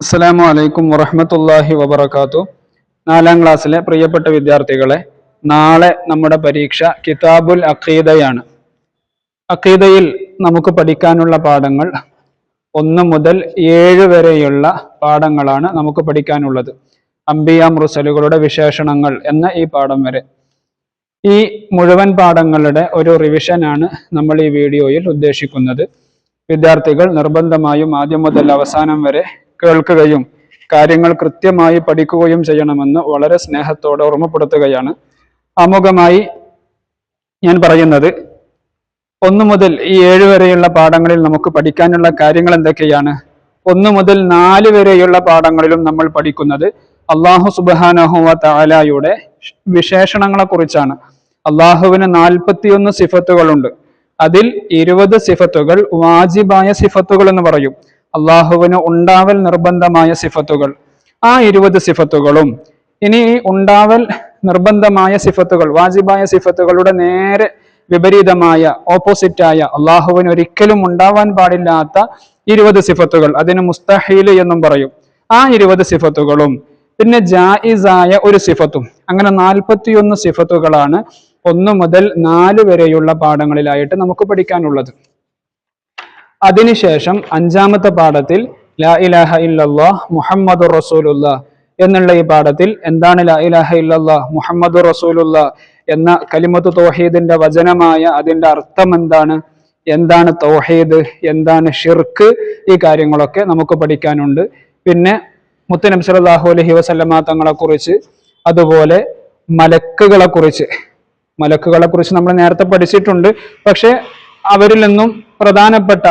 അസ്സലാമു അലൈക്കും വറഹ്മത്തുള്ളാഹി വബർക്കാത്തു നാലാം ക്ലാസ്സിലെ പ്രിയപ്പെട്ട വിദ്യാർത്ഥികളെ നാളെ നമ്മുടെ പരീക്ഷ കിതാബുൽ അഖീദയാണ്. അഖീദയിൽ നമുക്ക് പഠിക്കാനുള്ള പാഠങ്ങൾ ഒന്ന് മുതൽ ഏഴ് വരെയുള്ള പാഠങ്ങളാണ് നമുക്ക് പഠിക്കാനുള്ളത്. അംബിയ മുറുസലുകളുടെ വിശേഷണങ്ങൾ എന്ന ഈ പാഠം വരെ. ഈ മുഴുവൻ പാഠങ്ങളുടെ ഒരു റിവിഷനാണ് നമ്മൾ ഈ വീഡിയോയിൽ ഉദ്ദേശിക്കുന്നത്. വിദ്യാർത്ഥികൾ നിർബന്ധമായും ആദ്യം മുതൽ അവസാനം വരെ കേൾക്കുകയും കാര്യങ്ങൾ കൃത്യമായി പഠിക്കുകയും ചെയ്യണമെന്ന് വളരെ സ്നേഹത്തോടെ ഓർമ്മപ്പെടുത്തുകയാണ്. അമുഖമായി ഞാൻ പറയുന്നത് ഒന്നു മുതൽ ഈ ഏഴ് വരെയുള്ള പാഠങ്ങളിൽ നമുക്ക് പഠിക്കാനുള്ള കാര്യങ്ങൾ എന്തൊക്കെയാണ്? ഒന്ന് മുതൽ നാല് വരെയുള്ള പാഠങ്ങളിലും നമ്മൾ പഠിക്കുന്നത് അള്ളാഹു സുബാനഹുവ താലായുടെ വിശേഷണങ്ങളെ കുറിച്ചാണ്. അള്ളാഹുവിന് നാൽപ്പത്തിയൊന്ന് സിഫത്തുകളുണ്ട്. അതിൽ ഇരുപത് സിഫത്തുകൾ വാജിബായ സിഫത്തുകൾ എന്ന് പറയും. അള്ളാഹുവിന് ഉണ്ടാവൽ നിർബന്ധമായ സിഫത്തുകൾ. ആ ഇരുപത് സിഫത്തുകളും ഇനി ഉണ്ടാവൽ നിർബന്ധമായ സിഫത്തുകൾ വാജിബായ സിഫത്തുകളുടെ നേരെ വിപരീതമായ ഓപ്പോസിറ്റായ അള്ളാഹുവിന് ഒരിക്കലും ഉണ്ടാവാൻ പാടില്ലാത്ത ഇരുപത് സിഫത്തുകൾ. അതിന് മുസ്തഹീൽ എന്നും പറയും. ആ ഇരുപത് സിഫത്തുകളും പിന്നെ ജായിസായ ഒരു സിഫത്തും. അങ്ങനെ നാൽപ്പത്തിയൊന്ന് സിഫത്തുകളാണ് ഒന്ന് മുതൽ നാല് വരെയുള്ള പാഠങ്ങളിലായിട്ട് നമുക്ക് പഠിക്കാനുള്ളത്. അതിനുശേഷം അഞ്ചാമത്തെ പാഠത്തിൽ ലാ ഇലാഹ ഇല്ലല്ലാഹ് മുഹമ്മദ് റസൂലുള്ള എന്നുള്ള ഈ പാഠത്തിൽ എന്താണ് ലാ ഇലാഹ ഇല്ലല്ലാഹ് മുഹമ്മദ് റസൂലുള്ള എന്ന കലിമത്ത് തോഹീദിന്റെ വചനമായ അതിന്റെ അർത്ഥം എന്താണ്? എന്താണ് തൗഹീദ്? എന്താണ് ഷിർക്ക്? ഈ കാര്യങ്ങളൊക്കെ നമുക്ക് പഠിക്കാനുണ്ട്. പിന്നെ മുത്തനബി സല്ലല്ലാഹു അലൈഹി വസല്ലമ തങ്ങളെ കുറിച്ച് അതുപോലെ മലക്കുകളെ കുറിച്ച് മലക്കുകളെ കുറിച്ച് നമ്മൾ നേരത്തെ പഠിച്ചിട്ടുണ്ട്. പക്ഷെ അവരിൽ നിന്നും പ്രധാനപ്പെട്ട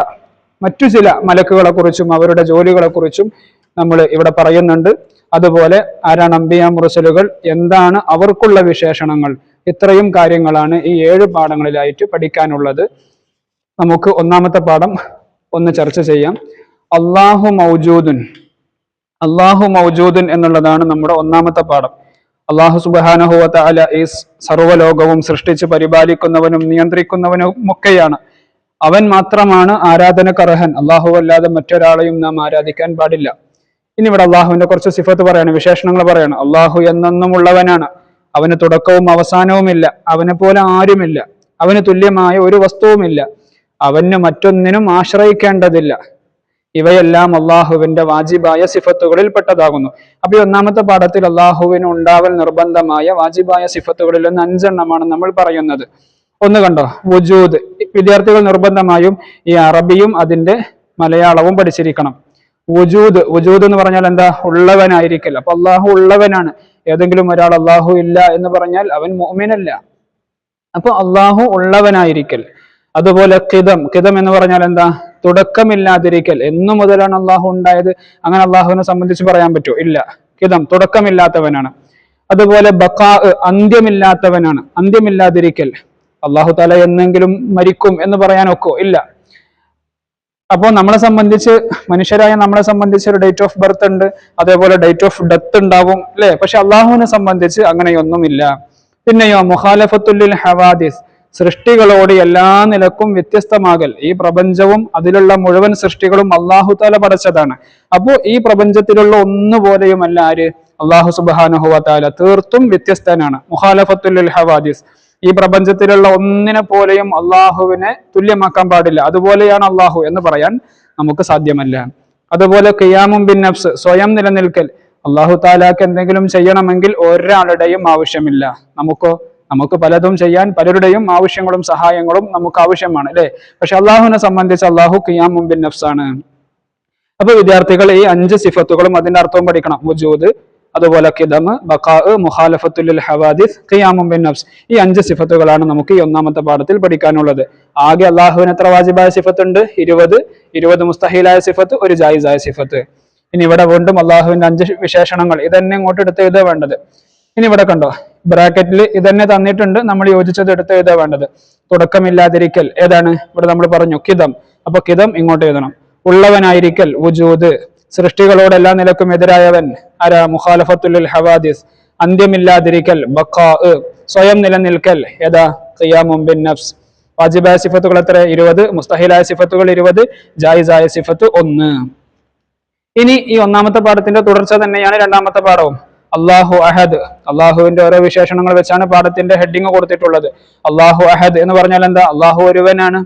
മറ്റു ചില മലക്കുകളെ കുറിച്ചും അവരുടെ ജോലികളെ കുറിച്ചും നമ്മൾ ഇവിടെ പറയുന്നുണ്ട്. അതുപോലെ ആരാണ് അമ്പിയ മുറസലുകൾ? എന്താണ് അവർക്കുള്ള വിശേഷണങ്ങൾ? ഇത്രയും കാര്യങ്ങളാണ് ഈ ഏഴ് പാഠങ്ങളിലായിട്ട് പഠിക്കാനുള്ളത്. നമുക്ക് ഒന്നാമത്തെ പാഠം ഒന്ന് ചർച്ച ചെയ്യാം. അള്ളാഹു മൗജൂദുൻ. അള്ളാഹു മൗജൂദുൻ എന്നുള്ളതാണ് നമ്മുടെ ഒന്നാമത്തെ പാഠം. അള്ളാഹു സുബാനഹുവത്ത അല ഈ സർവലോകവും സൃഷ്ടിച്ച് പരിപാലിക്കുന്നവനും നിയന്ത്രിക്കുന്നവനും ഒക്കെയാണ് അവൻ മാത്രമാണ് ആരാധനക്കർഹൻ. അള്ളാഹു അല്ലാതെ മറ്റൊരാളെയും നാം ആരാധിക്കാൻ പാടില്ല. ഇനി ഇവിടെ അള്ളാഹുവിന്റെ കുറച്ച് സിഫത്ത് പറയണം വിശേഷണങ്ങൾ പറയണം. അള്ളാഹു എന്നെന്നും ഉള്ളവനാണ് അവന് തുടക്കവും അവസാനവുമില്ല. അവനെ പോലെ ആരുമില്ല. അവന് തുല്യമായ ഒരു വസ്തുവുമില്ല. അവന് മറ്റൊന്നിനും ആശ്രയിക്കേണ്ടതില്ല. ഇവയെല്ലാം അള്ളാഹുവിന്റെ വാജിബായ സിഫത്തുകളിൽ പെട്ടതാകുന്നു അപ്പൊ ഈ ഒന്നാമത്തെ പാഠത്തിൽ അള്ളാഹുവിന് ഉണ്ടാവൽ നിർബന്ധമായ വാജിബായ സിഫത്തുകളിൽ നിന്ന് അഞ്ചെണ്ണമാണ് നമ്മൾ പറയുന്നത്. ഒന്ന് കണ്ടോ? വുജൂദ്. വിദ്യാർത്ഥികൾ നിർബന്ധമായും ഈ അറബിയും അതിന്റെ മലയാളവും പഠിച്ചിരിക്കണം. വുജൂദ്. വുജൂദ് എന്ന് പറഞ്ഞാൽ എന്താ? ഉള്ളവനായിരിക്കൽ. അപ്പൊ അള്ളാഹു ഉള്ളവനാണ്. ഏതെങ്കിലും ഒരാൾ അള്ളാഹു ഇല്ല എന്ന് പറഞ്ഞാൽ അവൻ മോമിനല്ല അപ്പൊ അള്ളാഹു ഉള്ളവനായിരിക്കൽ. അതുപോലെ കിതം കിതം എന്ന് പറഞ്ഞാൽ എന്താ? തുടക്കമില്ലാതിരിക്കൽ. എന്നു മുതലാണ് അള്ളാഹു ഉണ്ടായത്. അങ്ങനെ അള്ളാഹുവിനെ സംബന്ധിച്ച് പറയാൻ പറ്റുമോ? ഇല്ല. കിതം തുടക്കമില്ലാത്തവനാണ്. അതുപോലെ ബക്കാ അന്ത്യമില്ലാത്തവനാണ്. അന്ത്യമില്ലാതിരിക്കൽ. അള്ളാഹു താല എന്നെങ്കിലും മരിക്കും എന്ന് പറയാനൊക്കോ? ഇല്ല. അപ്പോൾ നമ്മളെ സംബന്ധിച്ച് മനുഷ്യരായ നമ്മളെ സംബന്ധിച്ച് ഒരു ഡേറ്റ് ഓഫ് ബർത്ത് ഉണ്ട്. അതേപോലെ ഡേറ്റ് ഓഫ് ഡെത്ത് ഉണ്ടാവും അല്ലേ? പക്ഷെ അള്ളാഹുവിനെ സംബന്ധിച്ച് അങ്ങനെയൊന്നുമില്ല. പിന്നെയോ മുഹാലഫത്തുല്ലിൽ ഹവാദിസ്. സൃഷ്ടികളോട് എല്ലാ നിലക്കും വ്യത്യസ്തമാകൽ. ഈ പ്രപഞ്ചവും അതിലുള്ള മുഴുവൻ സൃഷ്ടികളും അള്ളാഹു താല പടച്ചതാണ്. അപ്പോ ഈ പ്രപഞ്ചത്തിലുള്ള ഒന്നുപോലെയുമല്ല ആര്? അള്ളാഹു സുബാനുഹുവ താല തീർത്തും വ്യത്യസ്തനാണ്. മുഹാലഫത്തുൽ ഹവാദിസ്. ഈ പ്രപഞ്ചത്തിലുള്ള ഒന്നിനെ പോലെയും അള്ളാഹുവിനെ തുല്യമാക്കാൻ പാടില്ല. അതുപോലെയാണ് അള്ളാഹു എന്ന് പറയാൻ നമുക്ക് സാധ്യമല്ല. അതുപോലെ കിയാമും ബിൻ നഫ്സ് സ്വയം നിലനിൽക്കൽ. അള്ളാഹു താലാക്ക് എന്തെങ്കിലും ചെയ്യണമെങ്കിൽ ഒരാളുടെയും ആവശ്യമില്ല. നമുക്കോ നമുക്ക് പലതും ചെയ്യാൻ പലരുടെയും ആവശ്യങ്ങളും സഹായങ്ങളും നമുക്ക് ആവശ്യമാണ് അല്ലെ? പക്ഷെ അള്ളാഹുവിനെ സംബന്ധിച്ച് അള്ളാഹു കിയാമും ബിൻ ആണ് അപ്പൊ വിദ്യാർത്ഥികൾ ഈ അഞ്ച് സിഫത്തുകളും അതിന്റെ അർത്ഥവും പഠിക്കണം. വുജൂദ് അതുപോലെ കിദമ് ബക്കാ മുഖാലഫത്തുൽ ഹവാദിസ് ഖിയാമും ബിൻ നഫ്സ്. ഈ അഞ്ച് സിഫത്തുകളാണ് നമുക്ക് ഈ ഒന്നാമത്തെ പാഠത്തിൽ പഠിക്കാനുള്ളത്. ആകെ അള്ളാഹുവിന് എത്ര വാജിബായ സിഫത്തുണ്ട്? ഇരുപത്. ഇരുപത് മുസ്തഹീലായ സിഫത്ത് ഒരു ജായിസായ സിഫത്ത്. ഇനി ഇവിടെ വീണ്ടും അള്ളാഹുവിന്റെ അഞ്ച് വിശേഷണങ്ങൾ. ഇതന്നെ ഇങ്ങോട്ട് എടുത്ത് എഴുതുക വേണ്ടത്. ഇനി ഇവിടെ കണ്ടോ? ബ്രാക്കറ്റിൽ ഇതന്നെ തന്നിട്ടുണ്ട്. നമ്മൾ യോജിച്ചത് എടുത്ത് എഴുതുക വേണ്ടത്. തുടക്കമില്ലാതിരിക്കൽ. ഏതാണ്? ഇവിടെ നമ്മൾ പറഞ്ഞു കിതം. അപ്പൊ കിതം ഇങ്ങോട്ട് എഴുതണം. ഉള്ളവനായിരിക്കൽ വുജൂദ്. സൃഷ്ടികളോട് എല്ലാ നിലക്കും എതിരായവൻ ആരാ? മുഖാലഫത്തുൽ ഹവാദിസ്. അന്ത്യമില്ലാതിരിക്കൽ ബക്കാ സ്വയം നിലനിൽക്കൽ. യഥാ ഖിയാമും നഫ്സ്. വാജിബായ സിഫത്തുകൾ എത്ര? ഇരുപത്. മുസ്തഹിലായ സിഫത്തുകൾ ഇരുപത്. ജായിസായ സിഫത്ത് ഒന്ന്. ഇനി ഈ ഒന്നാമത്തെ പാഠത്തിന്റെ തുടർച്ച തന്നെയാണ് രണ്ടാമത്തെ പാഠവും. അള്ളാഹു അഹദ്. അള്ളാഹുവിന്റെ ഓരോ വിശേഷണങ്ങൾ വെച്ചാണ് പാഠത്തിന്റെ ഹെഡിങ് കൊടുത്തിട്ടുള്ളത്. അള്ളാഹു അഹദ് എന്ന് പറഞ്ഞാൽ എന്താ? അള്ളാഹു ഒരുവനാണ്.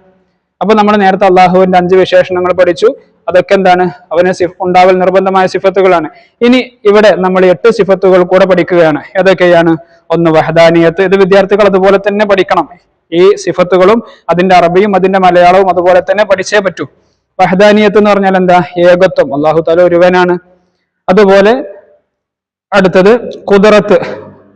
അപ്പൊ നമ്മൾ നേരത്തെ അള്ളാഹുവിന്റെ അഞ്ച് വിശേഷണങ്ങൾ പഠിച്ചു. അതൊക്കെ എന്താണ്? അവന് ഉണ്ടാവൽ നിർബന്ധമായ സിഫത്തുകളാണ്. ഇനി ഇവിടെ നമ്മൾ എട്ട് സിഫത്തുകൾ കൂടെ പഠിക്കുകയാണ്. ഏതൊക്കെയാണ്? ഒന്ന് വഹദാനിയത്ത്. ഇത് വിദ്യാർത്ഥികൾ അതുപോലെ തന്നെ പഠിക്കണം. ഈ സിഫത്തുകളും അതിന്റെ അറബിയും അതിന്റെ മലയാളവും അതുപോലെ തന്നെ പഠിച്ചേ പറ്റൂ. വഹദാനിയത്ത് എന്ന് പറഞ്ഞാൽ എന്താ? ഏകത്വം. അള്ളാഹു താല ഒരുവനാണ്. അതുപോലെ അടുത്തത് കുതിറത്ത്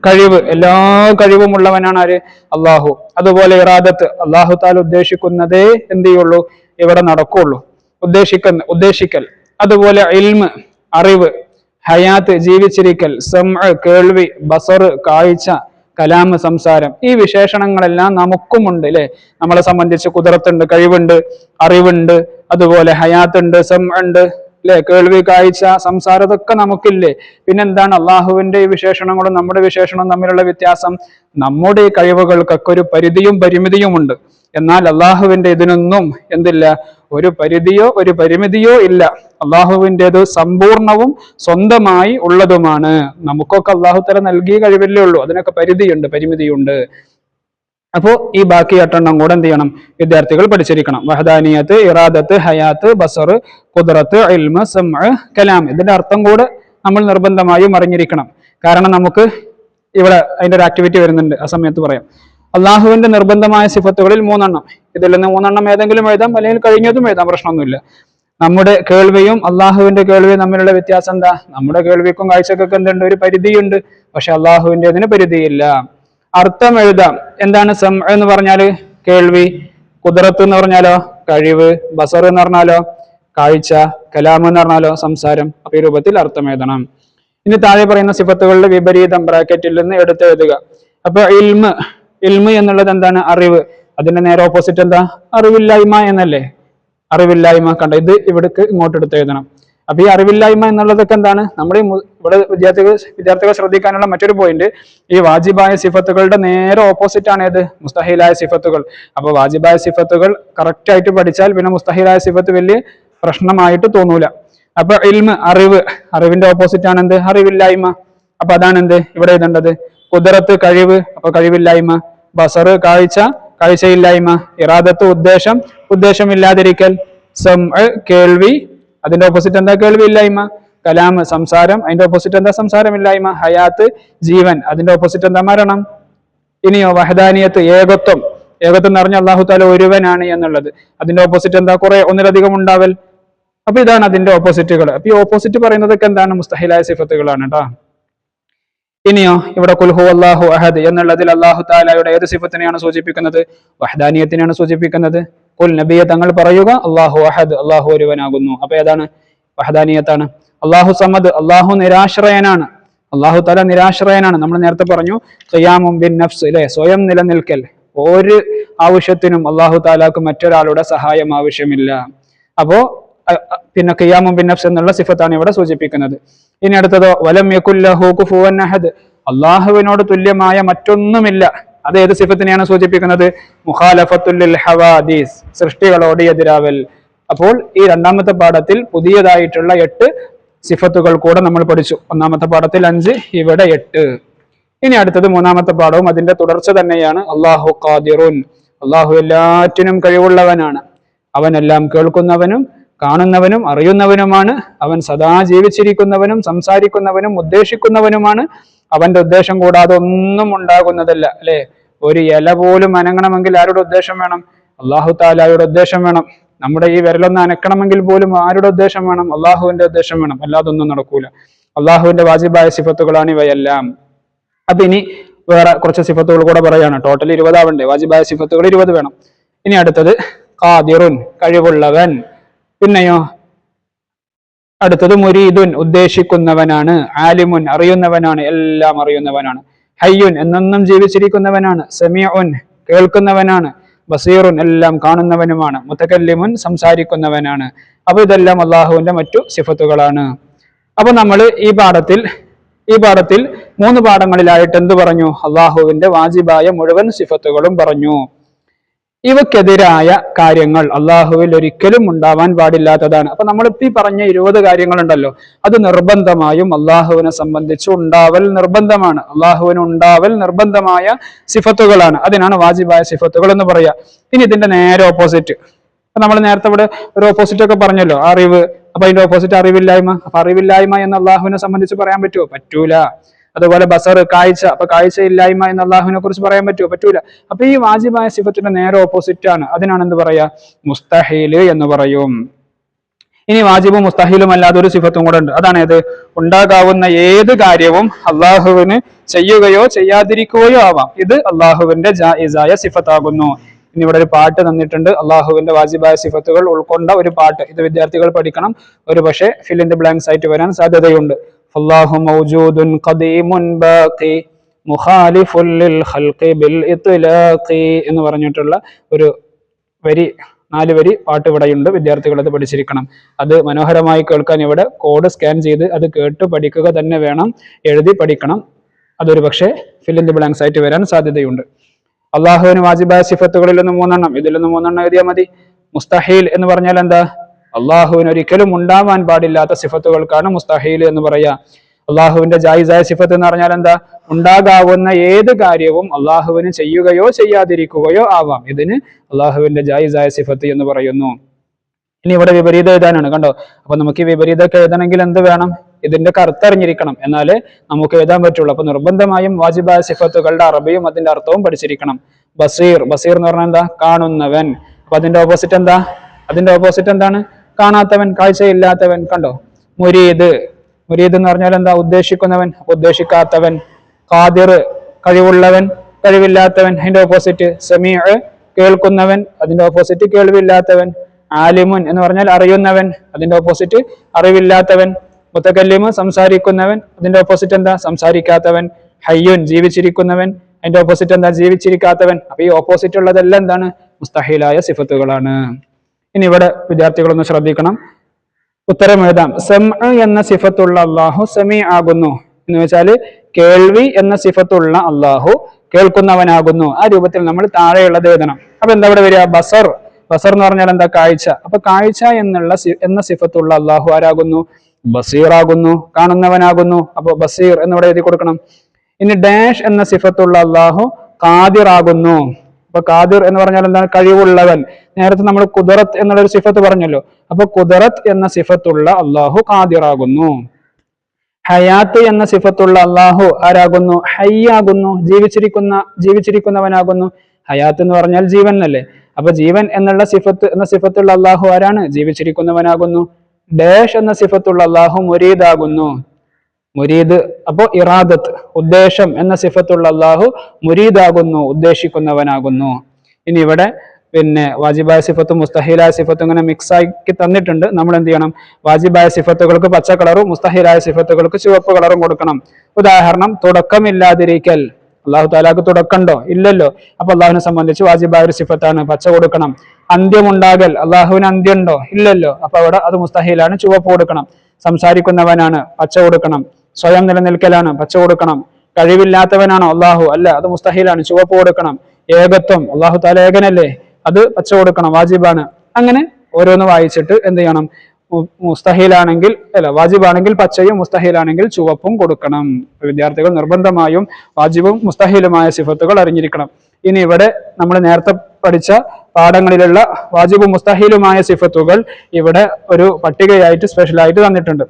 കഴിവ്. എല്ലാ കഴിവും ഉള്ളവനാണ് ആര്? അള്ളാഹു അതുപോലെ ഇറാദത്ത്. അള്ളാഹു താല ഉദ്ദേശിക്കുന്നതേ എന്ത് ചെയ്യുള്ളൂ? ഇവിടെ നടക്കുള്ളൂ ഉദ്ദേശിക്കുന്ന ഉദ്ദേശിക്കൽ. അതുപോലെ ഇൽമ് അറിവ് ഹയാത്ത് ജീവിച്ചിരിക്കൽ സംഅ കേൾവി ബസർ കാഴ്ച കലാമ സംസാരം. ഈ വിശേഷണങ്ങളെല്ലാം നമുക്കുമുണ്ട് അല്ലെ നമ്മളെ സംബന്ധിച്ച് കുതിരത്തുണ്ട് കഴിവുണ്ട് അറിവുണ്ട് അതുപോലെ ഹയാത്തുണ്ട് സം ഉണ്ട് അല്ലെ കേൾവി കാഴ്ച സംസാരം ഇതൊക്കെ നമുക്കില്ലേ? പിന്നെന്താണ് അള്ളാഹുവിന്റെ ഈ വിശേഷണങ്ങളും നമ്മുടെ വിശേഷണവും തമ്മിലുള്ള വ്യത്യാസം? നമ്മുടെ ഈ കഴിവുകൾക്കൊക്കെ ഒരു പരിധിയും പരിമിതിയും ഉണ്ട്. എന്നാൽ അള്ളാഹുവിന്റെ ഇതിനൊന്നും എന്തില്ല? ഒരു പരിധിയോ ഒരു പരിമിതിയോ ഇല്ല. അള്ളാഹുവിന്റെത് സമ്പൂർണവും സ്വന്തമായി ഉള്ളതുമാണ്. നമുക്കൊക്കെ അള്ളാഹു തല നൽകിയ കഴിവല്ലേ ഉള്ളൂ. അതിനൊക്കെ പരിധിയുണ്ട് പരിമിതിയുണ്ട്. അപ്പോ ഈ ബാക്കി എട്ടെണ്ണം കൂടെ എന്ത് ചെയ്യണം? വിദ്യാർത്ഥികൾ പഠിച്ചിരിക്കണം. വഹദാനിയത്ത് ഇറാദത്ത് ഹയാത്ത് ബസർ കുദറത്ത് ഇൽമ സമ കലാം. ഇതിന്റെ അർത്ഥം കൂടെ നമ്മൾ നിർബന്ധമായും അറിഞ്ഞിരിക്കണം. കാരണം നമുക്ക് ഇവിടെ അതിന്റെ ഒരു ആക്ടിവിറ്റി വരുന്നുണ്ട്. ആ സമയത്ത് പറയാം. അള്ളാഹുവിന്റെ നിർബന്ധമായ സിഫത്തുകളിൽ മൂന്നെണ്ണം. ഇതിൽ നിന്ന് മൂന്നെണ്ണം ഏതെങ്കിലും എഴുതാം അല്ലെങ്കിൽ കഴിഞ്ഞതും എഴുതാം പ്രശ്നമൊന്നുമില്ല. നമ്മുടെ കേൾവിയും അള്ളാഹുവിന്റെ കേൾവിയും തമ്മിലുള്ള വ്യത്യാസം എന്താ? നമ്മുടെ കേൾവിക്കും കാഴ്ചക്കൊക്കെ എന്തുണ്ട്? ഒരു പരിധിയുണ്ട്. പക്ഷെ അള്ളാഹുവിന്റെ അതിന് പരിധിയില്ല. അർത്ഥം എഴുതാം. എന്താണ് സം എന്ന് പറഞ്ഞാൽ? കേൾവി. കുതിരത്ത് എന്ന് പറഞ്ഞാലോ? കഴിവ്. ബസർ എന്ന് പറഞ്ഞാലോ? കാഴ്ച. കലാം എന്ന് പറഞ്ഞാലോ? സംസാരം. അപ്പൊ ഈ രൂപത്തിൽ അർത്ഥം എഴുതണം. ഇനി താഴെ പറയുന്ന സിഫത്തുകളുടെ വിപരീതം ബ്രാക്കറ്റിൽ നിന്ന് എടുത്തെഴുതുക. അപ്പൊ ഇൽമ്. ഇൽമ് എന്നുള്ളത് എന്താണ്? അറിവ്. അതിന്റെ നേരെ ഓപ്പോസിറ്റ് എന്താ? അറിവില്ലായ്മ എന്നല്ലേ? അറിവില്ലായ്മ കണ്ട? ഇത് ഇവിടേക്ക് ഇങ്ങോട്ട് എടുത്ത് എഴുതണം. അപ്പൊ ഈ അറിവില്ലായ്മ എന്നുള്ളതൊക്കെ എന്താണ്? നമ്മുടെ ഇവിടെ വിദ്യാർത്ഥികൾ വിദ്യാർത്ഥികൾ ശ്രദ്ധിക്കാനുള്ള മറ്റൊരു പോയിന്റ് ഈ വാജിബായ സിഫത്തുകളുടെ നേരെ ഓപ്പോസിറ്റ് ആണ് ഏത്? മുസ്തഹിലായ സിഫത്തുകൾ. അപ്പൊ വാജിബായ സിഫത്തുകൾ കറക്റ്റ് ആയിട്ട് പഠിച്ചാൽ പിന്നെ മുസ്തഹിലായ സിഫത്ത് വലിയ പ്രശ്നമായിട്ട് തോന്നൂല. അപ്പൊ ഇൽമ് അറിവ്. അറിവിന്റെ ഓപ്പോസിറ്റ് ആണ് എന്ത്? അറിവില്ലായ്മ. അപ്പൊ അതാണ് എന്ത്? ഇവിടെ എഴുതേണ്ടത്. കുതിരത്ത് കഴിവ് അപ്പൊ കഴിവില്ലായ്മ. ബസറ് കാഴ്ച കാഴ്ചയില്ലായ്മ ഇറാദത്ത് ഉദ്ദേശം ഉദ്ദേശമില്ലാതിരിക്കൽ സം കേൾവി അതിന്റെ ഓപ്പോസിറ്റ് എന്താ കേൾവിയില്ലായ്മ? കലാം സംസാരം അതിന്റെ ഓപ്പോസിറ്റ് എന്താ സംസാരമില്ലായ്മ? ഹയാത്ത് ജീവൻ അതിന്റെ ഓപ്പോസിറ്റ് എന്താ മരണം? ഇനിയോ വഹദാനിയത്ത് ഏകത്വം. ഏകത്വം എന്ന് പറഞ്ഞ അള്ളാഹു താല ഒരുവനാണ് എന്നുള്ളത്. അതിന്റെ ഓപ്പോസിറ്റ് എന്താ? കുറെ ഒന്നിലധികം ഉണ്ടാവൽ. അപ്പൊ ഇതാണ് അതിന്റെ ഓപ്പോസിറ്റുകൾ അപ്പൊ ഈ ഓപ്പോസിറ്റ് പറയുന്നതൊക്കെ എന്താണ്? മുസ്തഹിലായ സിഫത്തുകളാണ് കേട്ടോ ഇനിയോ ഇവിടെ കുൽഹു അള്ളാഹു അഹദ് എന്നുള്ളതിൽ അള്ളാഹു താലയുടെ ഏത് സിഫത്തിനെയാണ് സൂചിപ്പിക്കുന്നത്? വഹദാനിയത്തിനെയാണ് സൂചിപ്പിക്കുന്നത്? കുൽ നബിയെ തങ്ങൾ പറയുക അള്ളാഹു അഹദ് അള്ളാഹു ഒരുവനാകുന്നു. അപ്പൊ ഏതാണ്? വഹദാനിയത്താണ്. അള്ളാഹു സമദ് അള്ളാഹു നിരാശ്രയനാണ്. അള്ളാഹു താല നിരാശ്രയനാണ്. നമ്മൾ നേരത്തെ പറഞ്ഞു ബിൻ നഫ്സ് അല്ലെ സ്വയം നിലനിൽക്കൽ. ഒരു ആവശ്യത്തിനും അള്ളാഹു താലാക്ക് മറ്റൊരാളുടെ സഹായം ആവശ്യമില്ല. അപ്പോ പിന്നെ ഖിയാമും ബിൻ നഫ്സ് എന്നുള്ള സിഫത്താണ് ഇവിടെ സൂചിപ്പിക്കുന്നത്. ഇനി അടുത്തതോ വലം യകുല്ലഹു കുഫുവൻ അഹദ്. അള്ളാഹുവിനോട് തുല്യമായ മറ്റൊന്നുമില്ല. അത് ഏത് സിഫത്തിനെയാണ് സൂചിപ്പിക്കുന്നത്? മുഖാലഫത്തുൽ ഹവാദീസ് സൃഷ്ടികളോട് എതിരാവൽ അപ്പോൾ ഈ രണ്ടാമത്തെ പാഠത്തിൽ പുതിയതായിട്ടുള്ള എട്ട് സിഫത്തുകൾ കൂടെ നമ്മൾ പഠിച്ചു. ഒന്നാമത്തെ പാഠത്തിൽ അഞ്ച് ഇവിടെ എട്ട്. ഇനി അടുത്തത് മൂന്നാമത്തെ പാഠവും അതിന്റെ തുടർച്ച തന്നെയാണ്. അള്ളാഹു ഖാദിറുൻ. അള്ളാഹു എല്ലാറ്റിനും കഴിവുള്ളവനാണ്. അവനെല്ലാം കേൾക്കുന്നവനും കാണുന്നവനും അറിയുന്നവനുമാണ്. അവൻ സദാ ജീവിച്ചിരിക്കുന്നവനും സംസാരിക്കുന്നവനും ഉദ്ദേശിക്കുന്നവനുമാണ്. അവന്റെ ഉദ്ദേശം കൂടാതെ ഒന്നും ഉണ്ടാകുന്നതല്ല അല്ലെ? ഒരു ഇല പോലും അനങ്ങണമെങ്കിൽ ആരുടെ ഉദ്ദേശം വേണം? അള്ളാഹു താലായുടെ ഉദ്ദേശം വേണം. നമ്മുടെ ഈ വിരലൊന്ന് അനക്കണമെങ്കിൽ പോലും ആരുടെ ഉദ്ദേശം വേണം? അള്ളാഹുവിന്റെ ഉദ്ദേശം വേണം. അല്ലാതെ ഒന്നും നടക്കൂല. അള്ളാഹുവിന്റെ വാജിബായ സിഫത്തുകളാണ് ഇവയെല്ലാം. അപ്പൊ ഇനി വേറെ കുറച്ച് സിഫത്തുകൾ കൂടെ പറയാണ്. ടോട്ടൽ ഇരുപതാവണ്ടേ വാജിബായ സിഫത്തുകൾ ഇരുപത് വേണം. ഇനി അടുത്തത്. കാതിറുൻ കഴിവുള്ളവൻ. പിന്നെയോ? അടുത്തത് മുരീദുൻ ഉദ്ദേശിക്കുന്നവനാണ് ആലിമുൻ അറിയുന്നവനാണ് എല്ലാം അറിയുന്നവനാണ്. ഹയ്യുൻ എന്നെന്നും ജീവിച്ചിരിക്കുന്നവനാണ് സമീഉൻ കേൾക്കുന്നവനാണ് ബസീറുൻ എല്ലാം കാണുന്നവനുമാണ് മുത്തക്കല്ലിമുൻ സംസാരിക്കുന്നവനാണ്. അപ്പൊ ഇതെല്ലാം അള്ളാഹുവിന്റെ മറ്റു സിഫത്തുകളാണ്. അപ്പൊ നമ്മൾ ഈ പാഠത്തിൽ ഈ പാഠത്തിൽ മൂന്ന് പാഠങ്ങളിലായിട്ട് എന്ത് പറഞ്ഞു? അള്ളാഹുവിന്റെ വാജിബായ മുഴുവൻ സിഫത്തുകളും പറഞ്ഞു. ഇവക്കെതിരായ കാര്യങ്ങൾ അള്ളാഹുവിൽ ഒരിക്കലും ഉണ്ടാവാൻ പാടില്ലാത്തതാണ്. അപ്പൊ നമ്മളിപ്പോ പറഞ്ഞ ഇരുപത് കാര്യങ്ങളുണ്ടല്ലോ അത് നിർബന്ധമായും അള്ളാഹുവിനെ സംബന്ധിച്ച് ഉണ്ടാവൽ നിർബന്ധമാണ്. അള്ളാഹുവിന് ഉണ്ടാവൽ നിർബന്ധമായ സിഫത്തുകളാണ്. അതിനാണ് വാജിബായ സിഫത്തുകൾ എന്ന് പറയാ. ഇനി ഇതിന്റെ നേരെ ഓപ്പോസിറ്റ് നമ്മൾ നേരത്തെ ഇവിടെ ഒരു ഓപ്പോസിറ്റ് ഒക്കെ പറഞ്ഞല്ലോ അറിവ്. അപ്പൊ അതിന്റെ ഓപ്പോസിറ്റ് അറിവില്ലായ്മ. അപ്പൊ അറിവില്ലായ്മ എന്ന് അള്ളാഹുവിനെ സംബന്ധിച്ച് പറയാൻ പറ്റുമോ പറ്റൂല. അതുപോലെ ബസർ കാഴ്ച. അപ്പൊ കാഴ്ച ഇല്ലായ്മ എന്ന് അള്ളാഹുവിനെ കുറിച്ച് പറയാൻ പറ്റുമോ? പറ്റൂല. അപ്പൊ ഈ വാജിബായ സിഫത്തിന്റെ നേരെ ഓപ്പോസിറ്റ് ആണ്. അതിനാണ് എന്ത് പറയാ? മുസ്തഹീൽ എന്ന് പറയും. ഇനി വാജിബും മുസ്തഹിലും അല്ലാതെ ഒരു സിഫത്തും കൂടെ ഉണ്ട്. അതാണ് ഏത്? ഉണ്ടാകാവുന്ന ഏത് കാര്യവും അള്ളാഹുവിന് ചെയ്യുകയോ ചെയ്യാതിരിക്കുകയോ ആവാം. ഇത് അള്ളാഹുവിന്റെ ജായിസായ സിഫത്താകുന്നു. ഇനി ഇവിടെ ഒരു പാട്ട് തന്നിട്ടുണ്ട്. അള്ളാഹുവിന്റെ വാജിബായ സിഫത്തുകൾ ഉൾക്കൊണ്ട ഒരു പാട്ട്. ഇത് വിദ്യാർത്ഥികൾ പഠിക്കണം. ഒരു പക്ഷേ ഫില്ലിന്റെ ബ്ലാങ്ക്സ് ആയിട്ട് വരാൻ സാധ്യതയുണ്ട്. അള്ളാഹു موجود قديم باقي مخالف للخلق ഇത്ലാഖി എന്ന് പറഞ്ഞിട്ടുള്ള ഒരു വരി നാല് വരി പാട്ട് ഇവിടെയുണ്ട്. വിദ്യാർത്ഥികൾ അത് പഠിച്ചിരിക്കണം. അത് മനോഹരമായി കേൾക്കാൻ ഇവിടെ കോഡ് സ്കാൻ ചെയ്ത് അത് കേട്ട് പഠിക്കുക തന്നെ വേണം. എഴുതി പഠിക്കണം. അതൊരു പക്ഷേ ദി ബ്ലാങ്ക്സ് ആയിട്ട് വരാൻ സാധ്യതയുണ്ട്. അള്ളാഹുവിന് വാജിബായ സിഫത്തുകളിൽ നിന്ന് മൂന്നെണ്ണം ഇതിൽ നിന്ന് മൂന്നെണ്ണം എഴുതിയാൽ മതി. മുസ്തഹീൽ എന്ന് പറഞ്ഞാൽ എന്താ? അള്ളാഹുവിന് ഒരിക്കലും ഉണ്ടാവാൻ പാടില്ലാത്ത സിഫത്തുകൾക്കാണ് മുസ്തഹീൽ എന്ന് പറയാ. അള്ളാഹുവിന്റെ ജായിസായ സിഫത്ത് എന്ന് പറഞ്ഞാൽ എന്താ? ഉണ്ടാകാവുന്ന ഏത് കാര്യവും അള്ളാഹുവിന് ചെയ്യുകയോ ചെയ്യാതിരിക്കുകയോ ആവാം. ഇതിന് അള്ളാഹുവിന്റെ ജായിസായ സിഫത്ത് എന്ന് പറയുന്നു. ഇനി ഇവിടെ വിപരീത എഴുതാനാണ്. കണ്ടോ? അപ്പൊ നമുക്ക് ഈ വിപരീതമൊക്കെ എഴുതണമെങ്കിൽ എന്ത് വേണം? ഇതിന്റെ കറുത്തറിഞ്ഞിരിക്കണം. എന്നാലേ നമുക്ക് എഴുതാൻ പറ്റുള്ളൂ. അപ്പൊ നിർബന്ധമായും വാജിബായ സിഫത്തുകളുടെ അറബിയും അതിന്റെ അർത്ഥവും പഠിച്ചിരിക്കണം. ബസീർ. ബസീർ എന്ന് പറഞ്ഞാൽ എന്താ? കാണുന്നവൻ. അപ്പൊ അതിന്റെ ഓപ്പോസിറ്റ് എന്താ? അതിന്റെ ഓപ്പോസിറ്റ് എന്താണ്? കാണാത്തവൻ കാഴ്ചയില്ലാത്തവൻ കണ്ടോ? മുരീദ്. മുരീദ് എന്ന് പറഞ്ഞാൽ എന്താ? ഉദ്ദേശിക്കുന്നവൻ ഉദ്ദേശിക്കാത്തവൻ ഖാദിർ കഴിവുള്ളവൻ കഴിവില്ലാത്തവൻ അതിന്റെ ഓപ്പോസിറ്റ് സമീ കേൾക്കുന്നവൻ അതിന്റെ ഓപ്പോസിറ്റ് കേൾവില്ലാത്തവൻ ആലിമുൻ എന്ന് പറഞ്ഞാൽ അറിയുന്നവൻ അതിന്റെ ഓപ്പോസിറ്റ് അറിവില്ലാത്തവൻ മുത്തക്കല്ലിമ് സംസാരിക്കുന്നവൻ അതിന്റെ ഓപ്പോസിറ്റ് എന്താ? സംസാരിക്കാത്തവൻ ഹയ്യുൻ ജീവിച്ചിരിക്കുന്നവൻ അതിന്റെ ഓപ്പോസിറ്റ് എന്താ? ജീവിച്ചിരിക്കാത്തവൻ. അപ്പൊ ഈ ഓപ്പോസിറ്റ് ഉള്ളതെല്ലാം എന്താണ്? മുസ്തഹിലായ സിഫത്തുകളാണ്. ഇനി ഇവിടെ വിദ്യാർത്ഥികളൊന്ന് ശ്രദ്ധിക്കണം. ഉത്തരം എഴുതാം. സെം എന്ന സിഫത്തുള്ള അള്ളാഹു സെമി ആകുന്നു എന്ന് വെച്ചാൽ കേൾവി എന്ന സിഫത്തുള്ള അള്ളാഹു കേൾക്കുന്നവനാകുന്നു. ആ രൂപത്തിൽ നമ്മൾ താഴെയുള്ളത് എഴുതണം. അപ്പൊ എന്താ ഇവിടെ വരിക? ബസർ. ബസർ എന്ന് പറഞ്ഞാൽ എന്താ? കാഴ്ച. അപ്പൊ കാഴ്ച എന്നുള്ള എന്ന സിഫത്തുള്ള അള്ളാഹു ആരാകുന്നു? ബസീർ ആകുന്നു കാണുന്നവനാകുന്നു. അപ്പൊ ബസീർ എന്നിവിടെ എഴുതി കൊടുക്കണം. ഇനി ഡാഷ് എന്ന സിഫത്തുള്ള അള്ളാഹു ആകുന്നു അപ്പൊ ഖാദിർ എന്ന് പറഞ്ഞാൽ എന്താണ്? കഴിവുള്ളവൻ. നേരത്തെ നമ്മൾ കുദറത്ത് എന്നുള്ള ഒരു സിഫത്ത് പറഞ്ഞല്ലോ. അപ്പൊ കുദറത്ത് എന്ന സിഫത്തുള്ള അള്ളാഹു ഖാദിറാകുന്നു. ഹയാത്ത് എന്ന സിഫത്തുള്ള അള്ളാഹു ആരാകുന്നു? ഹയ്യാകുന്നു. ജീവിച്ചിരിക്കുന്ന ജീവിച്ചിരിക്കുന്നവനാകുന്നു. ഹയാത്ത് എന്ന് പറഞ്ഞാൽ ജീവൻ അല്ലേ? അപ്പൊ ജീവൻ എന്നുള്ള സിഫത്ത് എന്ന സിഫത്തുള്ള അള്ളാഹു ആരാണ്? ജീവിച്ചിരിക്കുന്നവനാകുന്നു. ഡേഷ് എന്ന സിഫത്തുള്ള അള്ളാഹു മുരീദാകുന്നു. മുരീദ്. അപ്പോ ഇറാദത്ത് ഉദ്ദേശം എന്ന സിഫത്തുള്ള അള്ളാഹു മുരീദാകുന്നു ഉദ്ദേശിക്കുന്നവനാകുന്നു. ഇനി ഇവിടെ പിന്നെ വാജിബായ സിഫത്തും മുസ്തഹിലായ സിഫത്തും ഇങ്ങനെ മിക്സ് ആക്കി തന്നിട്ടുണ്ട്. നമ്മൾ എന്ത് ചെയ്യണം? വാജിബായ സിഫത്തുകൾക്ക് പച്ച കളറും മുസ്തഹിലായ സിഫത്തുകൾക്ക് ചുവപ്പ് കളറും കൊടുക്കണം. ഉദാഹരണം തുടക്കമില്ലാതിരിക്കൽ. അള്ളാഹു താലാക്ക് തുടക്കണ്ടോ? ഇല്ലല്ലോ. അപ്പൊ അള്ളാഹുവിനെ സംബന്ധിച്ച് വാജിബായ ഒരു സിഫത്താണ് പച്ച കൊടുക്കണം. അന്ത്യമുണ്ടാകൽ അള്ളാഹുവിന് അന്ത്യമുണ്ടോ? ഇല്ലല്ലോ. അപ്പൊ അവിടെ അത് മുസ്തഹിലാണ് ചുവപ്പ് കൊടുക്കണം. സംസാരിക്കുന്നവനാണ് പച്ച കൊടുക്കണം. സ്വയം നിലനിൽക്കലാണ് പച്ച കൊടുക്കണം. കഴിവില്ലാത്തവനാണോ അള്ളാഹു അല്ല അത് മുസ്തഹിലാണ് ചുവപ്പ് കൊടുക്കണം. ഏകത്വം അള്ളാഹു താല ഏകനല്ലേ? അത് പച്ച കൊടുക്കണം വാജിബാണ്. അങ്ങനെ ഓരോന്ന് വായിച്ചിട്ട് എന്ത് ചെയ്യണം? മുസ്തഹിലാണെങ്കിൽ അല്ല വാജിബാണെങ്കിൽ പച്ചയും മുസ്തഹിലാണെങ്കിൽ ചുവപ്പും കൊടുക്കണം. വിദ്യാർത്ഥികൾ നിർബന്ധമായും വാജിബും മുസ്തഹിലുമായ സിഫത്തുകൾ അറിഞ്ഞിരിക്കണം. ഇനി ഇവിടെ നമ്മൾ നേരത്തെ പഠിച്ച പാഠങ്ങളിലുള്ള വാജിബും മുസ്തഹിലുമായ സിഫത്തുകൾ ഇവിടെ ഒരു പട്ടികയായിട്ട് സ്പെഷ്യലായിട്ട് തന്നിട്ടുണ്ട്.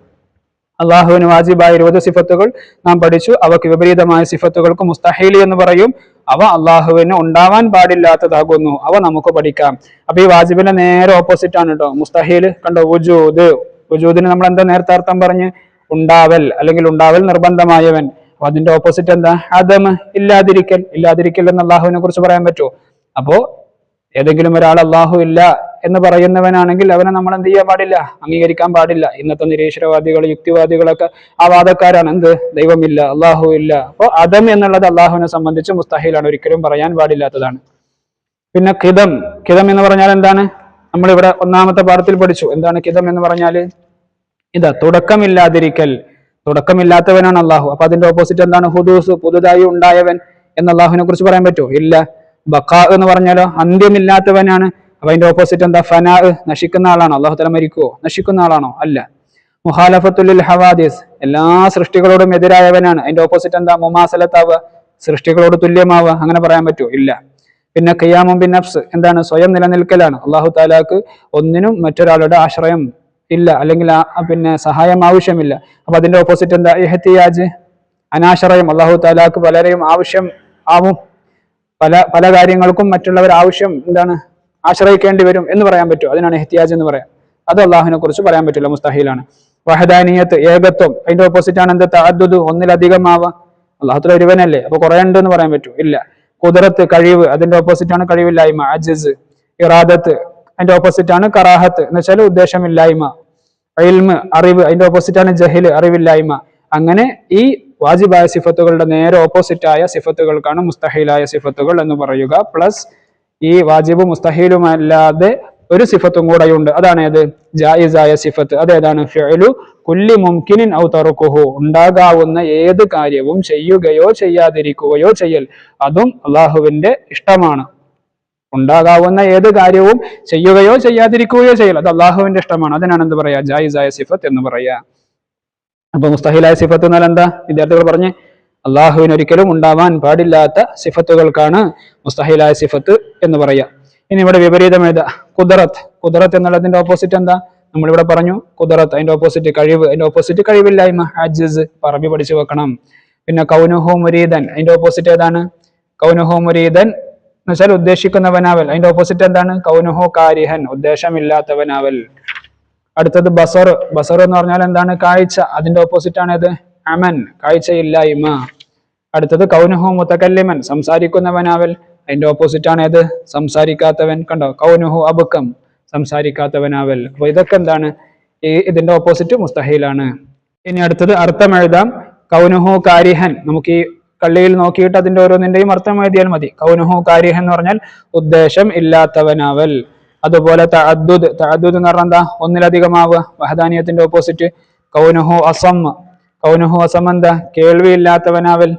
അള്ളാഹുവിന് വാജിബായ ഇരുപത് സിഫത്തുകൾ നാം പഠിച്ചു. അവക്ക് വിപരീതമായ സിഫത്തുകൾക്ക് മുസ്തഹീലി എന്ന് പറയും. അവ അള്ളാഹുവിന് ഉണ്ടാവാൻ പാടില്ലാത്തതാകുന്നു. അവ നമുക്ക് പഠിക്കാം. അപ്പൊ ഈ വാജിബിന്റെ നേരെ ഓപ്പോസിറ്റ് ആണ് കേട്ടോ മുസ്തഹീൽ കണ്ടോ? ഉജൂദ് വുജൂദിന് നമ്മൾ എന്താ നേരത്തെ അർത്ഥം പറഞ്ഞ്? ഉണ്ടാവൽ അല്ലെങ്കിൽ ഉണ്ടാവൽ നിർബന്ധമായവൻ. അപ്പൊ അതിന്റെ ഓപ്പോസിറ്റ് എന്താ? അതം ഇല്ലാതിരിക്കൽ. ഇല്ലാതിരിക്കൽ എന്ന് അള്ളാഹുവിനെ കുറിച്ച് പറയാൻ പറ്റുമോ? അപ്പോ ഏതെങ്കിലും ഒരാൾ അള്ളാഹു ഇല്ല എന്ന് പറയുന്നവനാണെങ്കിൽ അവനെ നമ്മൾ എന്ത് ചെയ്യാൻ പാടില്ല? അംഗീകരിക്കാൻ പാടില്ല. ഇന്നത്തെ നിരീശ്വരവാദികൾ യുക്തിവാദികളൊക്കെ ആ വാദക്കാരാണ്. എന്ത്? ദൈവമില്ല അള്ളാഹു ഇല്ല. അപ്പോൾ അതം എന്നുള്ളത് അള്ളാഹുവിനെ സംബന്ധിച്ച് മുസ്താഹിലാണ്. ഒരിക്കലും പറയാൻ പാടില്ലാത്തതാണ്. പിന്നെ കിതം കിതം എന്ന് പറഞ്ഞാൽ എന്താണ്? നമ്മളിവിടെ ഒന്നാമത്തെ പാഠത്തിൽ പഠിച്ചു. എന്താണ് കിതം എന്ന് പറഞ്ഞാൽ ഇതാ തുടക്കമില്ലാതിരിക്കൽ. തുടക്കമില്ലാത്തവനാണ് അള്ളാഹു അപ്പൊ അതിന്റെ ഓപ്പോസിറ്റ് എന്താണ്? ഹുദൂസ് പുതുതായി ഉണ്ടായവൻ എന്ന് അള്ളാഹുവിനെ കുറിച്ച് പറയാൻ പറ്റുമോ? ഇല്ല. ബക്കാ എന്ന് പറഞ്ഞാലോ? അന്ത്യമില്ലാത്തവനാണ്. അപ്പൊ അതിന്റെ ഓപ്പോസിറ്റ് എന്താ? ഫനാ നശിക്കുന്ന ആളാണോ? അള്ളാഹു തല മരിക്കുവോ? നശിക്കുന്ന ആളാണോ? അല്ല. മുഹാലഫത്തുൽ ഹവാദിസ് എല്ലാ സൃഷ്ടികളോടും എതിരായവനാണ്. അതിന്റെ ഓപ്പോസിറ്റ് എന്താ? മുമാസലത്താവ് സൃഷ്ടികളോട് തുല്യമാവുക അങ്ങനെ പറയാൻ പറ്റുമോ ഇല്ല. പിന്നെ ഖിയാമും ബിൻ നഫ്സ് എന്താണ്? സ്വയം നിലനിൽക്കലാണ്. അള്ളാഹു താലാക്ക് ഒന്നിനും മറ്റൊരാളുടെ ആശ്രയം ഇല്ല. അല്ലെങ്കിൽ പിന്നെ സഹായം ആവശ്യമില്ല. അപ്പൊ അതിന്റെ ഓപ്പോസിറ്റ് എന്താ? ഇഹത്തിയാജ് അനാശ്രയം. അള്ളാഹു താലാക്ക് പലരെയും ആവശ്യം ആവും. പല പല കാര്യങ്ങൾക്കും മറ്റുള്ളവർ ആവശ്യം എന്താണ്? ആശ്രയിക്കേണ്ടി വരും എന്ന് പറയാൻ പറ്റും അതിനാണ് എഹ്തിയാജ് എന്ന് പറയാം. അത് അള്ളാഹുവിനെ കുറിച്ച് പറയാൻ പറ്റില്ല മുസ്താഹിലാണ്. വഹദാനിയത്ത് ഏകത്വം അതിന്റെ ഓപ്പോസിറ്റ് ആണ് എന്ത്? ഒന്നിലധികം ആവാ. അള്ളാഹുത്തിൽ ഒരുവനല്ലേ? അപ്പൊ കുറെ ഉണ്ട് എന്ന് പറയാൻ പറ്റും ഇല്ല. കുതിരത്ത് കഴിവ് അതിന്റെ ഓപ്പോസിറ്റ് ആണ് കഴിവില്ലായ്മ. അജിസ് ഇറാദത്ത് അതിന്റെ ഓപ്പോസിറ്റ് ആണ് കറാഹത്ത്. എന്ന് വെച്ചാൽ ഉദ്ദേശമില്ലായ്മ. ഇൽമ് അറിവ് അതിന്റെ ഓപ്പോസിറ്റ് ആണ് ജഹിൽ അറിവില്ലായ്മ. അങ്ങനെ ഈ വാജിബായ സിഫത്തുകളുടെ നേരെ ഓപ്പോസിറ്റ് ആയ സിഫത്തുകൾക്കാണ് മുസ്തഹിലായ സിഫത്തുകൾ എന്ന് പറയുക. പ്ലസ് ഈ വാജിബും മുസ്തഹീലുമല്ലാതെ ഒരു സിഫത്തും കൂടെയുണ്ട്. അതാണ് ഏത്? ജായിസായ സിഫത്ത്. അതേതാണ് കുല്ലി മുംകിനിൻ ഔ ഉണ്ടാകാവുന്ന ഏത് കാര്യവും ചെയ്യുകയോ ചെയ്യാതിരിക്കുകയോ ചെയ്യൽ. അതും അള്ളാഹുവിന്റെ ഇഷ്ടമാണ്. ഉണ്ടാകാവുന്ന ഏത് കാര്യവും ചെയ്യുകയോ ചെയ്യാതിരിക്കുകയോ ചെയ്യൽ. അത് അള്ളാഹുവിന്റെ ഇഷ്ടമാണ്. അതിനാണ് എന്ത് പറയാ? ജായിസായ സിഫത്ത് എന്ന് പറയാ. അപ്പൊ മുസ്തഹിലായ സിഫത്ത് എന്നാൽ എന്താ? വിദ്യാർത്ഥികൾ പറഞ്ഞ് അള്ളാഹുവിന് ഒരിക്കലും ഉണ്ടാവാൻ പാടില്ലാത്ത സിഫത്തുകൾക്കാണ് മുസ്തഹിലായ സിഫത്ത് എന്ന് പറയാ ഇനി ഇവിടെ വിപരീതം ഏതാ കുദറത്ത്. കുദറത്ത് എന്നുള്ളതിന്റെ ഓപ്പോസിറ്റ് എന്താ? നമ്മളിവിടെ പറഞ്ഞു കുദറത്ത് അതിന്റെ ഓപ്പോസിറ്റ് കഴിവ്. അതിന്റെ ഓപ്പോസിറ്റ് കഴിവില്ലായ്മ അജിസ് പറമ്പി പഠിച്ചു വെക്കണം. പിന്നെ കൗനുഹോ മുരീദൻ അതിന്റെ ഓപ്പോസിറ്റ് ഏതാണ്? കൗനുഹോ എന്ന് വെച്ചാൽ ഉദ്ദേശിക്കുന്നവനാവൽ. അതിന്റെ ഓപ്പോസിറ്റ് എന്താണ്? കൗനുഹോ കാരിഹൻ ഉദ്ദേശമില്ലാത്തവനാവൽ. അടുത്തത് ബസർ ബസർ എന്ന് പറഞ്ഞാൽ എന്താണ്? കാഴ്ച. അതിന്റെ ഓപ്പോസിറ്റ് ആണ് ഇത് അമൻ കാഴ്ചയില്ലായ്മ. അടുത്തത് കൗനുഹു മുത്തക്കല്ലിമൻ സംസാരിക്കുന്നവനാവൽ. അതിന്റെ ഓപ്പോസിറ്റ് ആണ് ഏത് സംസാരിക്കാത്തവൻ. കണ്ടോ? കൗനുഹു അബുക്കം സംസാരിക്കാത്തവനാവൽ. അപ്പൊ ഇതൊക്കെ എന്താണ്? ഈ ഇതിന്റെ ഓപ്പോസിറ്റ് മുസ്തഹയിലാണ് ഇനി അടുത്തത് അർത്ഥം എഴുതാം കൗനുഹു കാരിഹൻ. നമുക്ക് ഈ കള്ളിയിൽ നോക്കിയിട്ട് അതിന്റെ ഓരോന്നിന്റെയും അർത്ഥം എഴുതിയാൽ മതി. കൗനുഹു കാരിഹൻ എന്ന് പറഞ്ഞാൽ ഉദ്ദേശം ഇല്ലാത്തവനാവൽ. അതുപോലെ തഅദ്ദുദ്. തഅദ്ദുദ് എന്ന് പറഞ്ഞാൽ എന്താ? ഒന്നിലധികമാവുക. വഹദാനിയത്തിന്റെ ഓപ്പോസിറ്റ് കൗനുഹു അസം. കൗനുഹു അസം എന്താ? കേൾവിയില്ലാത്തവനാവൽ.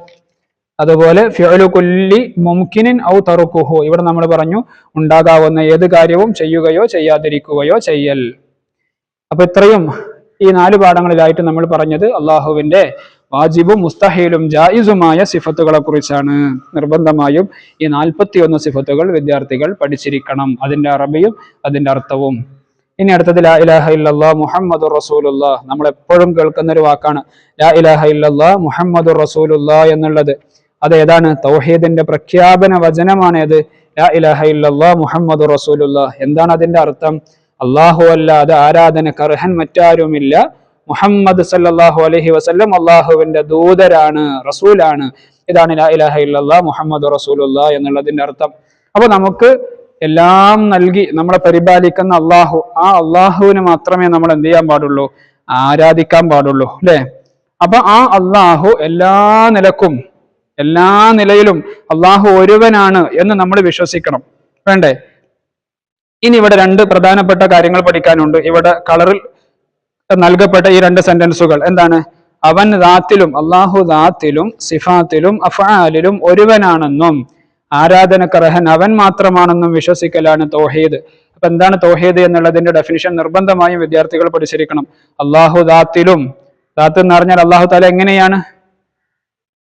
അതുപോലെ ഫിഅലു കുല്ലി മുംകിനിൻ ഔ തറുക്കുഹു. ഇവിടെ നമ്മൾ പറഞ്ഞു ഉണ്ടാകാവുന്ന ഏത് കാര്യവും ചെയ്യുകയോ ചെയ്യാതിരിക്കുകയോ ചെയ്യൽ. അപ്പൊ ഇത്രയും ഈ നാല് പാഠങ്ങളിലായിട്ട് നമ്മൾ പറഞ്ഞത് അള്ളാഹുവിന്റെ വാജിബും മുസ്തഹീലും ജായിസുമായ സിഫത്തുകളെ കുറിച്ചാണ്. നിർബന്ധമായും ഈ നാൽപ്പത്തിയൊന്ന് സിഫത്തുകൾ വിദ്യാർത്ഥികൾ പഠിച്ചിരിക്കണം. അതിന്റെ അറബിയും അതിന്റെ അർത്ഥവും. ഇനി അടുത്തത് ലാ ഇലാഹ ഇല്ലല്ലാ മുഹമ്മദ് റസൂലുല്ലാ നമ്മൾ എപ്പോഴും കേൾക്കുന്ന ഒരു വാക്കാണ് ലാ ഇലാഹ ഇല്ലല്ലാ മുഹമ്മദ് റസൂലുല്ലാ എന്നുള്ളത്. അത് ഏതാണ്? തൗഹീദിന്റെ പ്രഖ്യാപന വചനമാണ് ഏത് ലാ ഇല്ലല്ലാ മുഹമ്മദ് റസൂലുള്ള എന്താണ് അതിന്റെ അർത്ഥം? അള്ളാഹു അല്ലാതെ ആരാധനക്ക് അർഹൻ മറ്റാരുമില്ല. മുഹമ്മദ് സല്ലാഹു അലഹി വസല്ലം അള്ളാഹുവിന്റെ ദൂതരാണ് റസൂലാണ്. ഇതാണ് ലാ ഇലാഹ ഇല്ലല്ലാ മുഹമ്മദ് റസൂലുള്ള എന്നുള്ളതിന്റെ അർത്ഥം. അപ്പൊ നമുക്ക് എല്ലാം നൽകി നമ്മളെ പരിപാലിക്കുന്ന അള്ളാഹു ആ അള്ളാഹുവിന് മാത്രമേ നമ്മൾ എന്ത് ചെയ്യാൻ പാടുള്ളൂ? ആരാധിക്കാൻ പാടുള്ളൂ അല്ലെ? അപ്പൊ ആ അള്ളാഹു എല്ലാ നിലക്കും എല്ലാ നിലയിലും അള്ളാഹു ഒരുവനാണ് എന്ന് നമ്മൾ വിശ്വസിക്കണം. വേണ്ടേ? ഇനി ഇവിടെ രണ്ട് പ്രധാനപ്പെട്ട കാര്യങ്ങൾ പഠിക്കാനുണ്ട്. ഇവിടെ കളറിൽ നൽകപ്പെട്ട ഈ രണ്ട് സെന്റൻസുകൾ എന്താണ്? അവൻ ദാത്തിലും അള്ളാഹു ദാത്തിലും സിഫാത്തിലും അഫാലിലും ഒരുവനാണെന്നും ആരാധനക്കർഹൻ അവൻ മാത്രമാണെന്നും വിശ്വസിക്കലാണ് തൗഹീദ്. അപ്പൊ എന്താണ് തൗഹീദ് എന്നുള്ളതിന്റെ ഡെഫിനിഷൻ നിർബന്ധമായും വിദ്യാർത്ഥികൾ പഠിച്ചിരിക്കണം. അള്ളാഹു ദാത്തിലും ദാത്ത് എന്ന് പറഞ്ഞാൽ അള്ളാഹു താല എങ്ങനെയാണ്?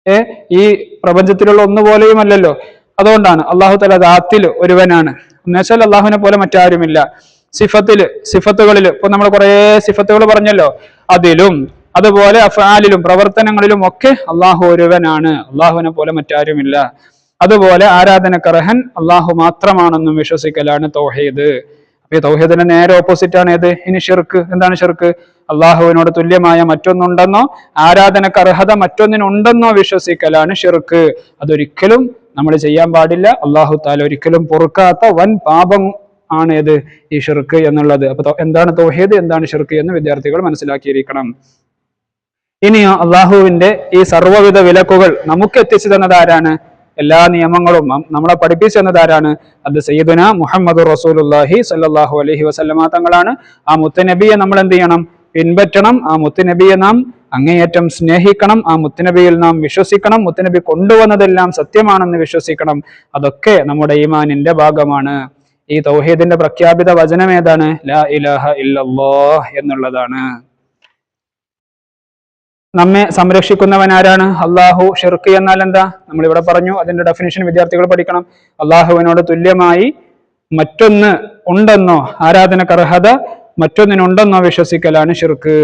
ഈ പ്രപഞ്ചത്തിലുള്ള ഒന്നുപോലെയും അല്ലല്ലോ അതുകൊണ്ടാണ് അള്ളാഹു തല ദാത്തിൽ ഒരുവനാണ്. എന്നുവെച്ചാൽ അള്ളാഹുവിനെ പോലെ മറ്റാരുമില്ല. സിഫത്തിൽ സിഫത്തുകളിൽ ഇപ്പൊ നമ്മൾ കുറെ സിഫത്തുകൾ പറഞ്ഞല്ലോ. അതിലും അതുപോലെ അഫാലിലും പ്രവർത്തനങ്ങളിലും ഒക്കെ അള്ളാഹു ഒരുവനാണ്. അള്ളാഹുവിനെ പോലെ മറ്റാരുമില്ല. അതുപോലെ ആരാധനക്കർഹൻ അള്ളാഹു മാത്രമാണെന്നും വിശ്വസിക്കലാണ് തൗഹീദ്. ഈ തൗഹീദിന്റെ നേരെ ഓപ്പോസിറ്റ് ആണ് ഏത്? ഇനി ഷിർക്ക്. എന്താണ് ഷിർക്ക്? അള്ളാഹുവിനോട് തുല്യമായ മറ്റൊന്നുണ്ടെന്നോ ആരാധനക്ക് അർഹത മറ്റൊന്നിനുണ്ടെന്നോ വിശ്വസിക്കലാണ് ഷിർക്ക്. അതൊരിക്കലും നമ്മൾ ചെയ്യാൻ പാടില്ല. അള്ളാഹു താല ഒരിക്കലും പൊറുക്കാത്ത വൻ പാപം ആണ് ഏത്? ഈ ഷിർക്ക് എന്നുള്ളത്. അപ്പൊ എന്താണ് തൗഹീദ്? എന്താണ് ഷിർക്ക് എന്ന് വിദ്യാർത്ഥികൾ മനസ്സിലാക്കിയിരിക്കണം. ഇനിയോ അള്ളാഹുവിന്റെ ഈ സർവവിധ വിലക്കുകൾ നമുക്ക് എത്തിച്ചു തന്നത് ആരാണ്? എല്ലാ നിയമങ്ങളും നമ്മളെ പഠിപ്പിച്ചു തന്നത് ആരാണ്? അത് സയ്യിദുന മുഹമ്മദ് റസൂലുല്ലാഹി സല്ലാഹു അലഹി വസല്ലമ തങ്ങളാണ്. ആ മുത്തനബിയെ നമ്മൾ എന്ത് ചെയ്യണം? പിൻപറ്റണം. ആ മുത്തനബിയെ നാം അങ്ങേയറ്റം സ്നേഹിക്കണം. ആ മുത്തുനബിയിൽ നാം വിശ്വസിക്കണം. മുത്തുനബി കൊണ്ടുവന്നതെല്ലാം സത്യമാണെന്ന് വിശ്വസിക്കണം. അതൊക്കെ നമ്മുടെ ഈമാനിന്റെ ഭാഗമാണ്. ഈ തൗഹീദിന്റെ പ്രഖ്യാപിത വചനം ഏതാണ്? ലാ ഇലാഹ ഇല്ലല്ലാഹ് എന്നുള്ളതാണ്. നമ്മെ സംരക്ഷിക്കുന്നവൻ ആരാണ്? അള്ളാഹു ഷിർക്ക് എന്നാൽ എന്താ? നമ്മൾ ഇവിടെ പറഞ്ഞു അതിന്റെ ഡെഫിനിഷൻ വിദ്യാർത്ഥികൾ പഠിക്കണം. അള്ളാഹുവിനോട് തുല്യമായി മറ്റൊന്ന് ഉണ്ടെന്നോ ആരാധനക്ക് അർഹത മറ്റൊന്നിനുണ്ടെന്നോ വിശ്വസിക്കലാണ് ഷിർക്ക്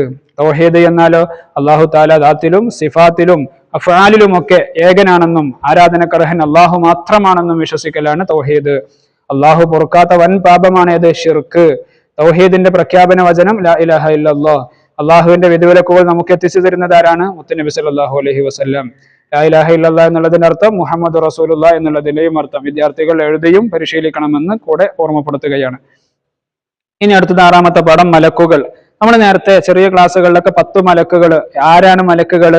തൗഹീദ് എന്നാലോ അള്ളാഹു താല ദാത്തിലും സിഫാത്തിലും അഫാലിലും ഒക്കെ ഏകനാണെന്നും ആരാധനക്കർഹൻ അള്ളാഹു മാത്രമാണെന്നും വിശ്വസിക്കലാണ് തൗഹീദ്. അള്ളാഹു പൊറുക്കാത്ത വൻ പാപമാണ് ഷിർക്ക് തൗഹീദിന്റെ പ്രഖ്യാപന വചനം ലാ ഇലാഹ ഇല്ലല്ലാഹ്. അള്ളാഹുവിന്റെ വിധിവിലക്കുകൾ നമുക്ക് എത്തിച്ചു തരുന്നത് ആരാണ്? മുത്തനബി സല്ലല്ലാഹു അലഹി വസല്ലം. ലാ ഇലാഹ ഇല്ലല്ലാഹ് എന്നുള്ളതിന്റെ അർത്ഥം മുഹമ്മദ് റസൂലുള്ള എന്നുള്ളതിന്റെയും അർത്ഥം. വിദ്യാർത്ഥികൾ എഴുതിയും പരിശീലിക്കണമെന്ന് കൂടെ ഓർമ്മപ്പെടുത്തുകയാണ്. ഇനി അടുത്തത് ആറാമത്തെ പാഠം മലക്കുകൾ. നമ്മൾ നേരത്തെ ചെറിയ ക്ലാസ്സുകളിലൊക്കെ പത്ത് മലക്കുകൾ ആരാണ് മലക്കുകൾ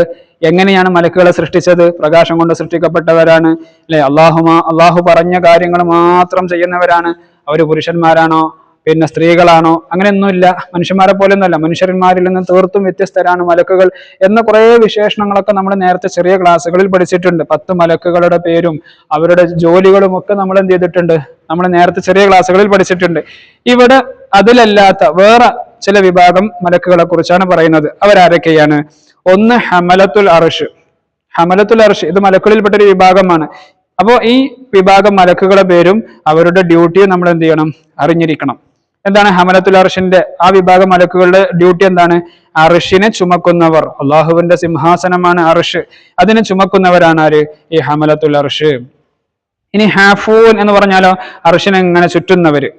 എങ്ങനെയാണ് മലക്കുകളെ സൃഷ്ടിച്ചത് പ്രകാശം കൊണ്ട് സൃഷ്ടിക്കപ്പെട്ടവരാണ് അല്ലെ? അള്ളാഹുമാ അള്ളാഹു പറഞ്ഞ കാര്യങ്ങൾ മാത്രം ചെയ്യുന്നവരാണ്. അവർ പുരുഷന്മാരാണോ? പിന്നെ സ്ത്രീകളാണോ? അങ്ങനെയൊന്നുമില്ല. മനുഷ്യന്മാരെ പോലെ ഒന്നുമല്ല മനുഷ്യന്മാരിൽ നിന്ന് തീർത്തും വ്യത്യസ്തരാണ് മലക്കുകൾ എന്ന കുറേ വിശേഷണങ്ങളൊക്കെ നമ്മൾ നേരത്തെ ചെറിയ ക്ലാസ്സുകളിൽ പഠിച്ചിട്ടുണ്ട്. പത്ത് മലക്കുകളുടെ പേരും അവരുടെ ജോലികളും ഒക്കെ നമ്മൾ എന്ത് ചെയ്തിട്ടുണ്ട്? നമ്മൾ നേരത്തെ ചെറിയ ക്ലാസ്സുകളിൽ പഠിച്ചിട്ടുണ്ട്. ഇവിടെ അതിലല്ലാത്ത വേറെ ചില വിഭാഗം മലക്കുകളെ കുറിച്ചാണ് പറയുന്നത്. അവരാരൊക്കെയാണ്? ഒന്ന് ഹമലത്തുൽ അർഷ്. ഹമലത്തുൽ അർഷ് ഇത് മലക്കുകളിൽപ്പെട്ട ഒരു വിഭാഗമാണ്. അപ്പോൾ ഈ വിഭാഗം മലക്കുകളുടെ പേരും അവരുടെ ഡ്യൂട്ടിയും നമ്മൾ എന്ത് ചെയ്യണം? അറിഞ്ഞിരിക്കണം. എന്താണ്? ഹമലത്തുൽ അർഷിന്റെ ആ വിഭാഗം മലക്കുകളുടെ ഡ്യൂട്ടി എന്താണ്? അർഷിനെ ചുമക്കുന്നവർ. അള്ളാഹുവിന്റെ സിംഹാസനമാണ് അർഷ്. അതിനെ ചുമക്കുന്നവരാണ് ആര്? ഈ ഹമലത്തുൽ അർഷ്. ഇനി ഹാഫൂൻ എന്ന് പറഞ്ഞാലോ? അർഷിനെ ഇങ്ങനെ ചുറ്റുന്നവര്?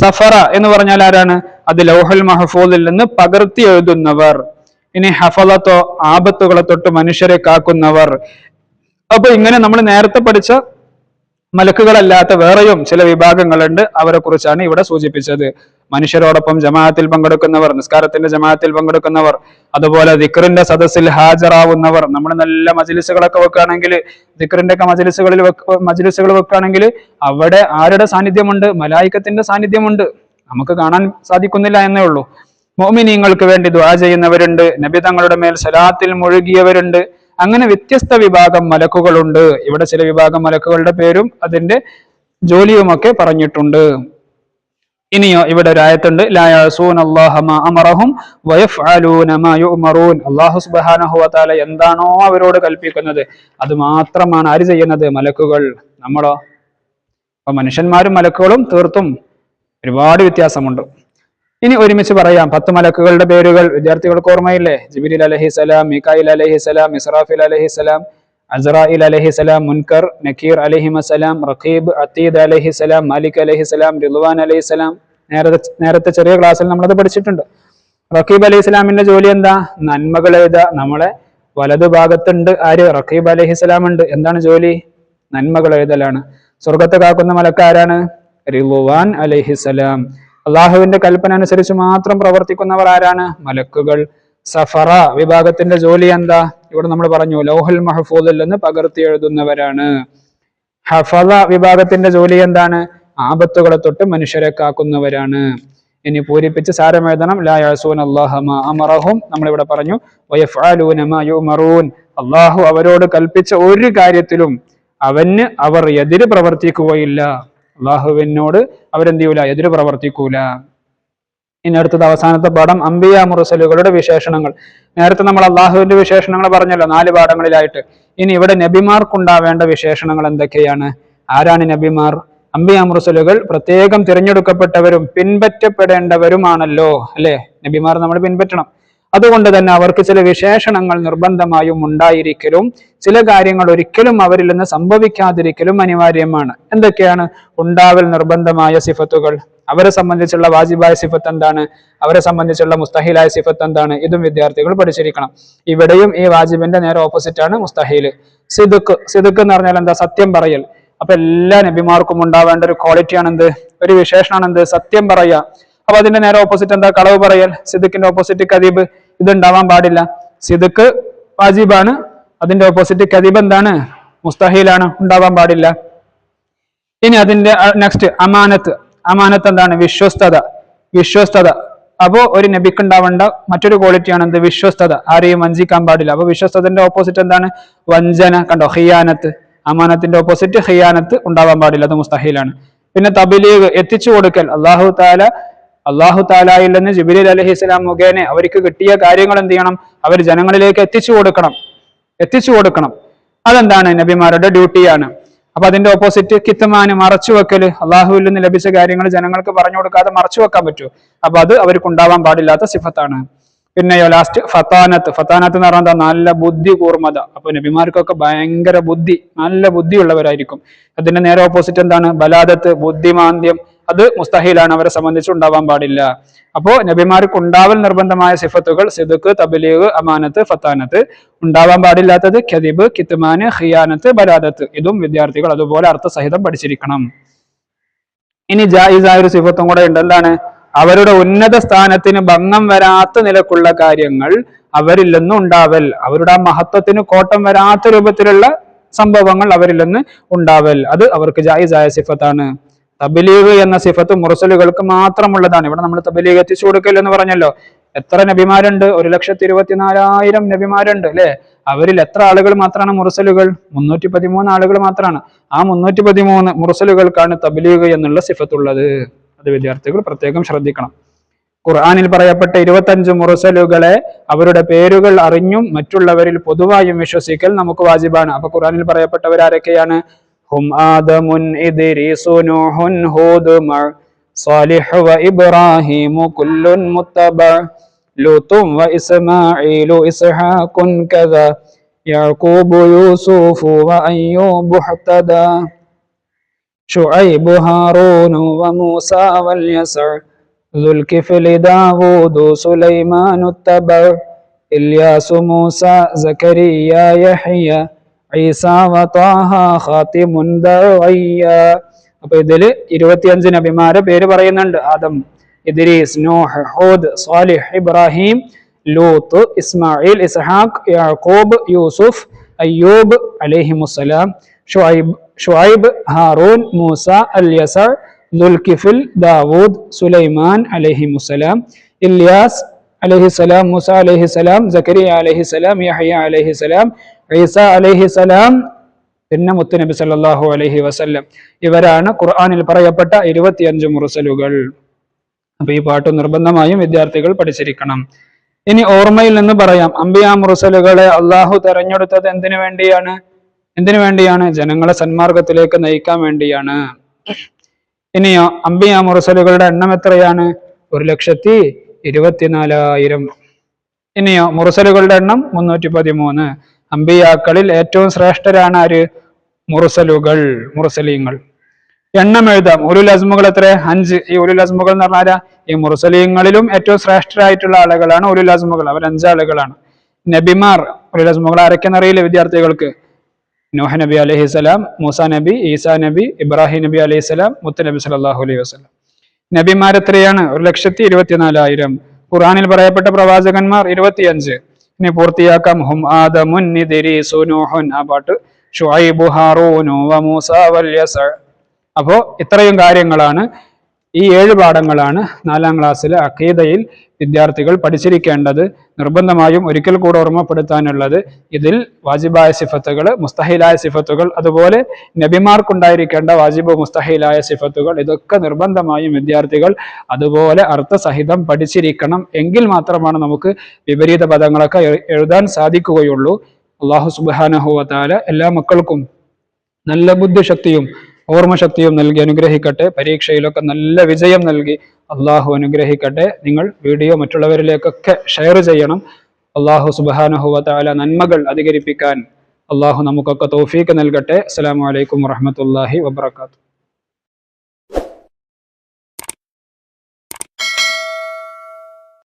സഫറ എന്ന് പറഞ്ഞാൽ ആരാണ്? അത് ലൗഹൽ മഹഫൂദിൽ നിന്ന് പകർത്തി എഴുതുന്നവർ. ഇനി ഹഫലത്തോ ആപത്തുകളെ തൊട്ട് മനുഷ്യരെ കാക്കുന്നവർ. അപ്പൊ ഇങ്ങനെ നമ്മൾ നേരത്തെ പഠിച്ച മലക്കുകളല്ലാത്ത വേറെയും ചില വിഭാഗങ്ങളുണ്ട്. അവരെ കുറിച്ചാണ് ഇവിടെ സൂചിപ്പിച്ചത്. മനുഷ്യരോടൊപ്പം ജമാഅത്തിൽ പങ്കെടുക്കുന്നവർ നിസ്കാരത്തിന്റെ ജമാഅത്തിൽ പങ്കെടുക്കുന്നവർ അതുപോലെ ദിക്റിന്റെ സദസ്സിൽ ഹാജരാവുന്നവർ. നമ്മൾ നല്ല മജിലിസുകളൊക്കെ വെക്കുകയാണെങ്കിൽ ദിക്റിന്റെ ഒക്കെ മജിലിസുകളിൽ മജിലിസുകൾ വെക്കുകയാണെങ്കിൽ അവിടെ ആരുടെ സാന്നിധ്യമുണ്ട്? മലായിക്കത്തിന്റെ സാന്നിധ്യമുണ്ട്. നമുക്ക് കാണാൻ സാധിക്കുന്നില്ല എന്നേ ഉള്ളൂ. മുഅ്മിനീങ്ങൾക്ക് വേണ്ടി ദ്വാ ചെയ്യുന്നവരുണ്ട്. നബി തങ്ങളുടെ മേൽ സലാത്തിൽ മുഴുകിയവരുണ്ട്. അങ്ങനെ വ്യത്യസ്ത വിഭാഗം മലക്കുകളുണ്ട്. ഇവിടെ ചില വിഭാഗം മലക്കുകളുടെ പേരും അതിന്റെ ജോലിയുമൊക്കെ പറഞ്ഞിട്ടുണ്ട്. ഇനിയോ ഇവിടെ ഒരു ആയത്തുണ്ട്. ലാ യഅസൂന മാ അമറഹും വയഫ്അലൂന മാ യുഅമറൂൻ. അല്ലാഹു സുബ്ഹാനഹു വ എന്താണോ അവരോട് കൽപ്പിക്കുന്നത്. അത് മാത്രമാണ് ആര് ചെയ്യുന്നത്? മലക്കുകൾ. നമ്മളോ? അപ്പൊ മനുഷ്യന്മാരും മലക്കുകളും തീർത്തും ഒരുപാട് വ്യത്യാസമുണ്ട്. ഇനി ഒരുമിച്ച് പറയാം. പത്ത് മലക്കുകളുടെ പേരുകൾ വിദ്യാർത്ഥികൾക്ക് ഓർമ്മയില്ലേ? ജിബിരിൽ അലഹിസലാം മിക്കായിൽ അലഹിസലാം ഇസ്രാഫിൽ അലഹിസലാം അസറായിൽ അലഹിസലാം മുൻകർ നക്കീർ അലഹിമസലാം റഖീബ് അത്തീദ് അലഹിസലാം മാലിക് അലഹിസലാം റിദ്വാൻ അലഹിസലാം നേരത്തെ നേരത്തെ ചെറിയ ക്ലാസ്സിൽ നമ്മളത് പഠിച്ചിട്ടുണ്ട്. റഖീബ് അലൈഹി സ്വലാമിന്റെ ജോലി എന്താ? നന്മകൾ എഴുതുക. നമ്മളെ വലതു ഭാഗത്തുണ്ട് ആര്? റഖീബ് അലൈഹി സ്വലാം ഉണ്ട്. എന്താണ് ജോലി? നന്മകൾ എഴുതലാണ്. സ്വർഗത്തെ കാക്കുന്ന മലക്കാരാണ്? റിളുവാൻ അലൈഹിസലാം അള്ളാഹുവിന്റെ കൽപ്പന അനുസരിച്ച് മാത്രം പ്രവർത്തിക്കുന്നവർ ആരാണ്? മലക്കുകൾ. സഫറ വിഭാഗത്തിന്റെ ജോലി എന്താ? ഇവിടെ നമ്മൾ പറഞ്ഞു ലോഹൽ മഹഫൂദിൽ നിന്ന് പകർത്തി എഴുതുന്നവരാണ്. ഹഫല വിഭാഗത്തിന്റെ ജോലി എന്താണ്? ആപത്തുകളെ തൊട്ട് മനുഷ്യരെ കാക്കുന്നവരാണ്. ഇനി പൂരിപ്പിച്ച് സാരം എഴുതണം. ലാ യഅസൂന അല്ലാഹ മാ അമറഹും. നമ്മളിവിടെ പറഞ്ഞു അള്ളാഹു അവരോട് കൽപ്പിച്ച ഒരു കാര്യത്തിലും അവന് അവർ എതിര് പ്രവർത്തിക്കുകയില്ല. അള്ളാഹുവിനോട് അവരെന്ത് ചെയ്യൂല? എതിര് പ്രവർത്തിക്കൂല ഇനി അടുത്തത് അവസാനത്തെ പാഠം അംബിയ മുറസലുകളുടെ വിശേഷണങ്ങൾ. നേരത്തെ നമ്മൾ അള്ളാഹുവിന്റെ വിശേഷണങ്ങൾ പറഞ്ഞല്ലോ നാല് പാഠങ്ങളിലായിട്ട്. ഇനി ഇവിടെ നബിമാർക്കുണ്ടാവേണ്ട വിശേഷണങ്ങൾ എന്തൊക്കെയാണ്? ആരാണ് നബിമാർ? അംബിയ മുറസലുകൾ പ്രത്യേകം തിരഞ്ഞെടുക്കപ്പെട്ടവരും പിൻപറ്റപ്പെടേണ്ടവരുമാണല്ലോ അല്ലെ? നബിമാർ നമ്മൾ പിൻപറ്റണം. അതുകൊണ്ട് തന്നെ അവർക്ക് ചില വിശേഷണങ്ങൾ നിർബന്ധമായും ഉണ്ടായിരിക്കലും ചില കാര്യങ്ങൾ ഒരിക്കലും അവരിൽ നിന്ന് സംഭവിക്കാതിരിക്കലും അനിവാര്യമാണ്. എന്തൊക്കെയാണ് ഉണ്ടാവൽ നിർബന്ധമായ സിഫത്തുകൾ? അവരെ സംബന്ധിച്ചുള്ള വാജിബായ സിഫത്ത് എന്താണ് അവരെ സംബന്ധിച്ചുള്ള മുസ്തഹിലായ സിഫത്ത് എന്താണ് ഇതും വിദ്യാർത്ഥികൾ പഠിച്ചിരിക്കണം. ഇവിടെയും ഈ വാജിബിന്റെ നേരെ ഓപ്പോസിറ്റ് ആണ് മുസ്തഹിൽ സിദുക്ക് സിദുക്ക് എന്ന് പറഞ്ഞാൽ എന്താ? സത്യം പറയൽ. അപ്പൊ എല്ലാ നബിമാർക്കും ഉണ്ടാവേണ്ട ഒരു ക്വാളിറ്റിയാണ് എന്ത് ഒരു വിശേഷണമാണ് എന്ത് സത്യം പറയുക. അപ്പൊ അതിന്റെ നേരെ ഓപ്പോസിറ്റ് എന്താ? കളവ് പറയൽ. സിദുക്കിന്റെ ഓപ്പോസിറ്റ് കദീബ് ഇത് ഉണ്ടാവാൻ പാടില്ല. സിദുക്ക് വാജിബാണ്. അതിന്റെ ഓപ്പോസിറ്റ് കതിബ് എന്താണ്? മുസ്തഹീലാണ്. ഉണ്ടാവാൻ പാടില്ല. ഇനി അതിന്റെ നെക്സ്റ്റ് അമാനത്ത്. അമാനത്ത് എന്താണ്? വിശ്വസ്തത. വിശ്വസ്തത. അപ്പോ ഒരു നബിക്ക് ഉണ്ടാവേണ്ട മറ്റൊരു ക്വാളിറ്റിയാണ് എന്ത്? വിശ്വസ്തത. ആരെയും വഞ്ചിക്കാൻ പാടില്ല. അപ്പൊ വിശ്വസ്തതന്റെ ഓപ്പോസിറ്റ് എന്താണ്? വഞ്ചന. കണ്ടോ? ഹിയാനത്ത് അമാനത്തിന്റെ ഓപ്പോസിറ്റ് ഹിയാനത്ത് ഉണ്ടാവാൻ പാടില്ല. അത് മുസ്തഹീലാണ്. പിന്നെ തബിലീഗ് എത്തിച്ചു കൊടുക്കൽ. അള്ളാഹു താല അള്ളാഹു താലായിൽ നിന്ന് ജിബിലി അലഹി ഇസ്ലാം മുഖേന അവർക്ക് കിട്ടിയ കാര്യങ്ങൾ എന്ത് ചെയ്യണം? അവർ ജനങ്ങളിലേക്ക് എത്തിച്ചു കൊടുക്കണം. എത്തിച്ചു കൊടുക്കണം. അതെന്താണ്? നബിമാരുടെ ഡ്യൂട്ടിയാണ്. അപ്പൊ അതിന്റെ ഓപ്പോസിറ്റ് കിത്തമാന് മറച്ചു വെക്കൽ അള്ളാഹുവിൽ നിന്ന് ലഭിച്ച കാര്യങ്ങൾ ജനങ്ങൾക്ക് പറഞ്ഞു കൊടുക്കാതെ മറച്ചു വെക്കാൻ പറ്റൂ. അപ്പൊ അത് അവർക്ക് ഉണ്ടാവാൻ പാടില്ലാത്ത സിഫത്താണ്. പിന്നെയോ ലാസ്റ്റ് ഫത്താനത്ത്. ഫത്താനത്ത് എന്ന് പറഞ്ഞാൽ നല്ല ബുദ്ധി കൂർമ്മത അപ്പൊ നബിമാർക്കൊക്കെ ഭയങ്കര ബുദ്ധി. നല്ല ബുദ്ധിയുള്ളവരായിരിക്കും. അതിന്റെ നേരെ ഓപ്പോസിറ്റ് എന്താണ്? ബലാദത്ത് ബുദ്ധിമാന്ദ്യം അത് മുസ്തഹീലാണ്. അവരെ സംബന്ധിച്ച് ഉണ്ടാവാൻ പാടില്ല. അപ്പോ നബിമാർക്ക് ഉണ്ടാവൽ നിർബന്ധമായ സിഫത്തുകൾ സിദുക്ക് തബലീഗ് അമാനത്ത് ഫത്താനത്ത്. ഉണ്ടാവാൻ പാടില്ലാത്തത് ഖദീബ് കിത്മാന് ഹിയാനത്ത് ബലാദത്ത്. ഇതും വിദ്യാർത്ഥികൾ അതുപോലെ അർത്ഥസഹിതം പഠിച്ചിരിക്കണം. ഇനി ജായിസായ ഒരു സിഫത്തും കൂടെ ഉണ്ട്. എന്താണ്? അവരുടെ ഉന്നത സ്ഥാനത്തിന് ഭംഗം വരാത്ത നിലക്കുള്ള കാര്യങ്ങൾ അവരിൽ നിന്ന് ഉണ്ടാവൽ. അവരുടെ ആ മഹത്വത്തിന് കോട്ടം വരാത്ത രൂപത്തിലുള്ള സംഭവങ്ങൾ അവരിൽ നിന്ന് ഉണ്ടാവൽ. അത് അവർക്ക് ജായിസായ സിഫത്താണ്. തബലീഗ് എന്ന സിഫത്ത് മുറസലുകൾക്ക് മാത്രമുള്ളതാണ്. ഇവിടെ നമ്മൾ തബലീഗ് എത്തിച്ചു കൊടുക്കൽ എന്ന് പറഞ്ഞല്ലോ. എത്ര നബിമാരുണ്ട്? ഒരു ലക്ഷത്തി ഇരുപത്തിനാലായിരം നബിമാരുണ്ട് അല്ലെ? അവരിൽ എത്ര ആളുകൾ മാത്രമാണ് മുറസലുകൾ മുന്നൂറ്റി പതിമൂന്ന് ആളുകൾ മാത്രമാണ്. ആ മുന്നൂറ്റി പതിമൂന്ന് മുറസലുകൾക്കാണ് തബലീഗ് എന്നുള്ള സിഫത്തുള്ളത്. അത് വിദ്യാർത്ഥികൾ പ്രത്യേകം ശ്രദ്ധിക്കണം. ഖുർആാനിൽ പറയപ്പെട്ട ഇരുപത്തഞ്ച് മുറസലുകളെ അവരുടെ പേരുകൾ അറിഞ്ഞും മറ്റുള്ളവരിൽ പൊതുവായും വിശ്വസിക്കൽ നമുക്ക് വാജിബാണ്. അപ്പൊ ഖുർആാനിൽ പറയപ്പെട്ടവരാരൊക്കെയാണ്? هم آدم إدريس نوح هود مر صالح وإبراهيم كل متبع لوط وإسماعيل إسحاق كذا يعقوب يوسف وأيوب احتدى شعيب هارون وموسى واليسع ذو الكفل داود سليمان التبع إلياس موسى زكريا يحيى ഈസാ വതാഹ ഖാത്തിമുൻ ദഅയ്യ അപ്പൊ ഇതിൽ ഇരുപത്തിയഞ്ച് നബിമാരെ പേര് പറയുന്നുണ്ട്. ആദം ഇദ്രീസ് നോഹ് ഹൂദ് സാലിഹ് ഇബ്രാഹിം ലൂത്ത് ഇസ്മായിൽ ഇസ്ഹാഖ് യാക്കൂബ് യൂസുഫ് അയ്യൂബ് അലൈഹിമുസ്സലാം ഷുഐബ് ഷുഐബ് ഹാറൂൻ മൂസ അൽ യസർ ദുൽകിഫിൽ ദാവൂദ് സുലൈമാൻ അലൈഹിമുസ്സലാം ഇല്യാസ് അലഹിസലാം മൂസ അലഹിസലാം ജക്കരിയ അലഹിസലാം യഹയ അലഹിസലാം ഈസ അലഹിസലാം പിന്നെ മുത്തുനബി സല്ലാഹു അലൈഹി വസല്ലം. ഇവരാണ് ഖുർആാനിൽ പറയപ്പെട്ട ഇരുപത്തിയഞ്ച് മുറസലുകൾ അപ്പൊ ഈ പാട്ട് നിർബന്ധമായും വിദ്യാർത്ഥികൾ പഠിച്ചിരിക്കണം. ഇനി ഓർമ്മയിൽ നിന്ന് പറയാം. അമ്പിയാ മുറസലുകളെ അള്ളാഹു തെരഞ്ഞെടുത്തത് എന്തിനു വേണ്ടിയാണ്? എന്തിനു വേണ്ടിയാണ്? ജനങ്ങളെ സന്മാർഗത്തിലേക്ക് നയിക്കാൻ വേണ്ടിയാണ്. ഇനിയോ അമ്പിയാ മുറസലുകളുടെ എണ്ണം എത്രയാണ്? ഒരു ലക്ഷത്തി ഇരുപത്തിനാലായിരം. ഇനിയോ മുറസലുകളുടെ എണ്ണം മുന്നൂറ്റി പതിമൂന്ന്. അമ്പിയാക്കളിൽ ഏറ്റവും ശ്രേഷ്ഠരാണ് ആര്? മുറുസലുകൾ മുറുസലീങ്ങൾ. എണ്ണം എഴുതാം. ഒരു അസ്മുകൾ എത്ര അഞ്ച്. ഈ ഒരു അസ്മുകൾ എന്ന് പറഞ്ഞാൽ ഈ മുറുസലീങ്ങളിലും ഏറ്റവും ശ്രേഷ്ഠരായിട്ടുള്ള ആളുകളാണ് ഒരു അസ്മുകൾ. അവർ അഞ്ചാളുകളാണ് നബിമാർ. ഒരു അസ്മുകൾ ആരൊക്കെയെന്ന് അറിയില്ല വിദ്യാർത്ഥികൾക്ക്. നോഹ നബി അലഹി സ്വലാം മൂസ നബി ഈസാ നബി ഇബ്രാഹിം നബി അലൈഹി സ്വലാം മുത്ത് നബി സല്ലല്ലാഹു അലൈഹി വസ്ലാം നബിമാർ എത്രയാണ് ഒരു ലക്ഷത്തി ഇരുപത്തിനാലായിരം. ഖുറാനിൽ പറയപ്പെട്ട പ്രവാചകന്മാർ ഇരുപത്തിയഞ്ച്. ഇനി പൂർത്തിയാക്കാം. ഹും ആദമുൻ ഇദ്രീസു നൂഹുൻ ആ പാട്ട് ഷുഐബു ഹാറൂനു വ മൂസ വൽ യസ അപ്പോ ഇത്രയും കാര്യങ്ങളാണ്. ഈ ഏഴ് പാഠങ്ങളാണ് നാലാം ക്ലാസ്സിലെ അഖീദയിൽ വിദ്യാർത്ഥികൾ പഠിച്ചിരിക്കേണ്ടത്. നിർബന്ധമായും ഒരിക്കൽ കൂടെ ഓർമ്മപ്പെടുത്താനുള്ളത് ഇതിൽ വാജിബായ സിഫത്തുകൾ മുസ്തഹിലായ സിഫത്തുകൾ അതുപോലെ നബിമാർക്കുണ്ടായിരിക്കേണ്ട വാജിബ് മുസ്തഹിലായ സിഫത്തുകൾ ഇതൊക്കെ നിർബന്ധമായും വിദ്യാർത്ഥികൾ അതുപോലെ അർത്ഥസഹിതം പഠിച്ചിരിക്കണം. എങ്കിൽ മാത്രമാണ് നമുക്ക് വിപരീത പദങ്ങളൊക്കെ എഴുതാൻ സാധിക്കുകയുള്ളൂ. അള്ളാഹു സുബാനഹുവത്താല എല്ലാ മക്കൾക്കും നല്ല ബുദ്ധിശക്തിയും ഓർമ്മശക്തിയും നൽകി അനുഗ്രഹിക്കട്ടെ. പരീക്ഷയിലൊക്കെ നല്ല വിജയം നൽകി. അള്ളാഹു അനുഗ്രഹിക്കട്ടെ. നിങ്ങൾ വീഡിയോ മറ്റുള്ളവരിലേക്കൊക്കെ ഷെയർ ചെയ്യണം. അള്ളാഹു സുബാനുഹുവല നന്മകൾ അധികരിപ്പിക്കാൻ അള്ളാഹു നമുക്കൊക്കെ തോഫീക്ക് നൽകട്ടെ. അസ്സാം വലൈക്കും വാഹമത്തല്ലാഹി വബർക്കാത്തു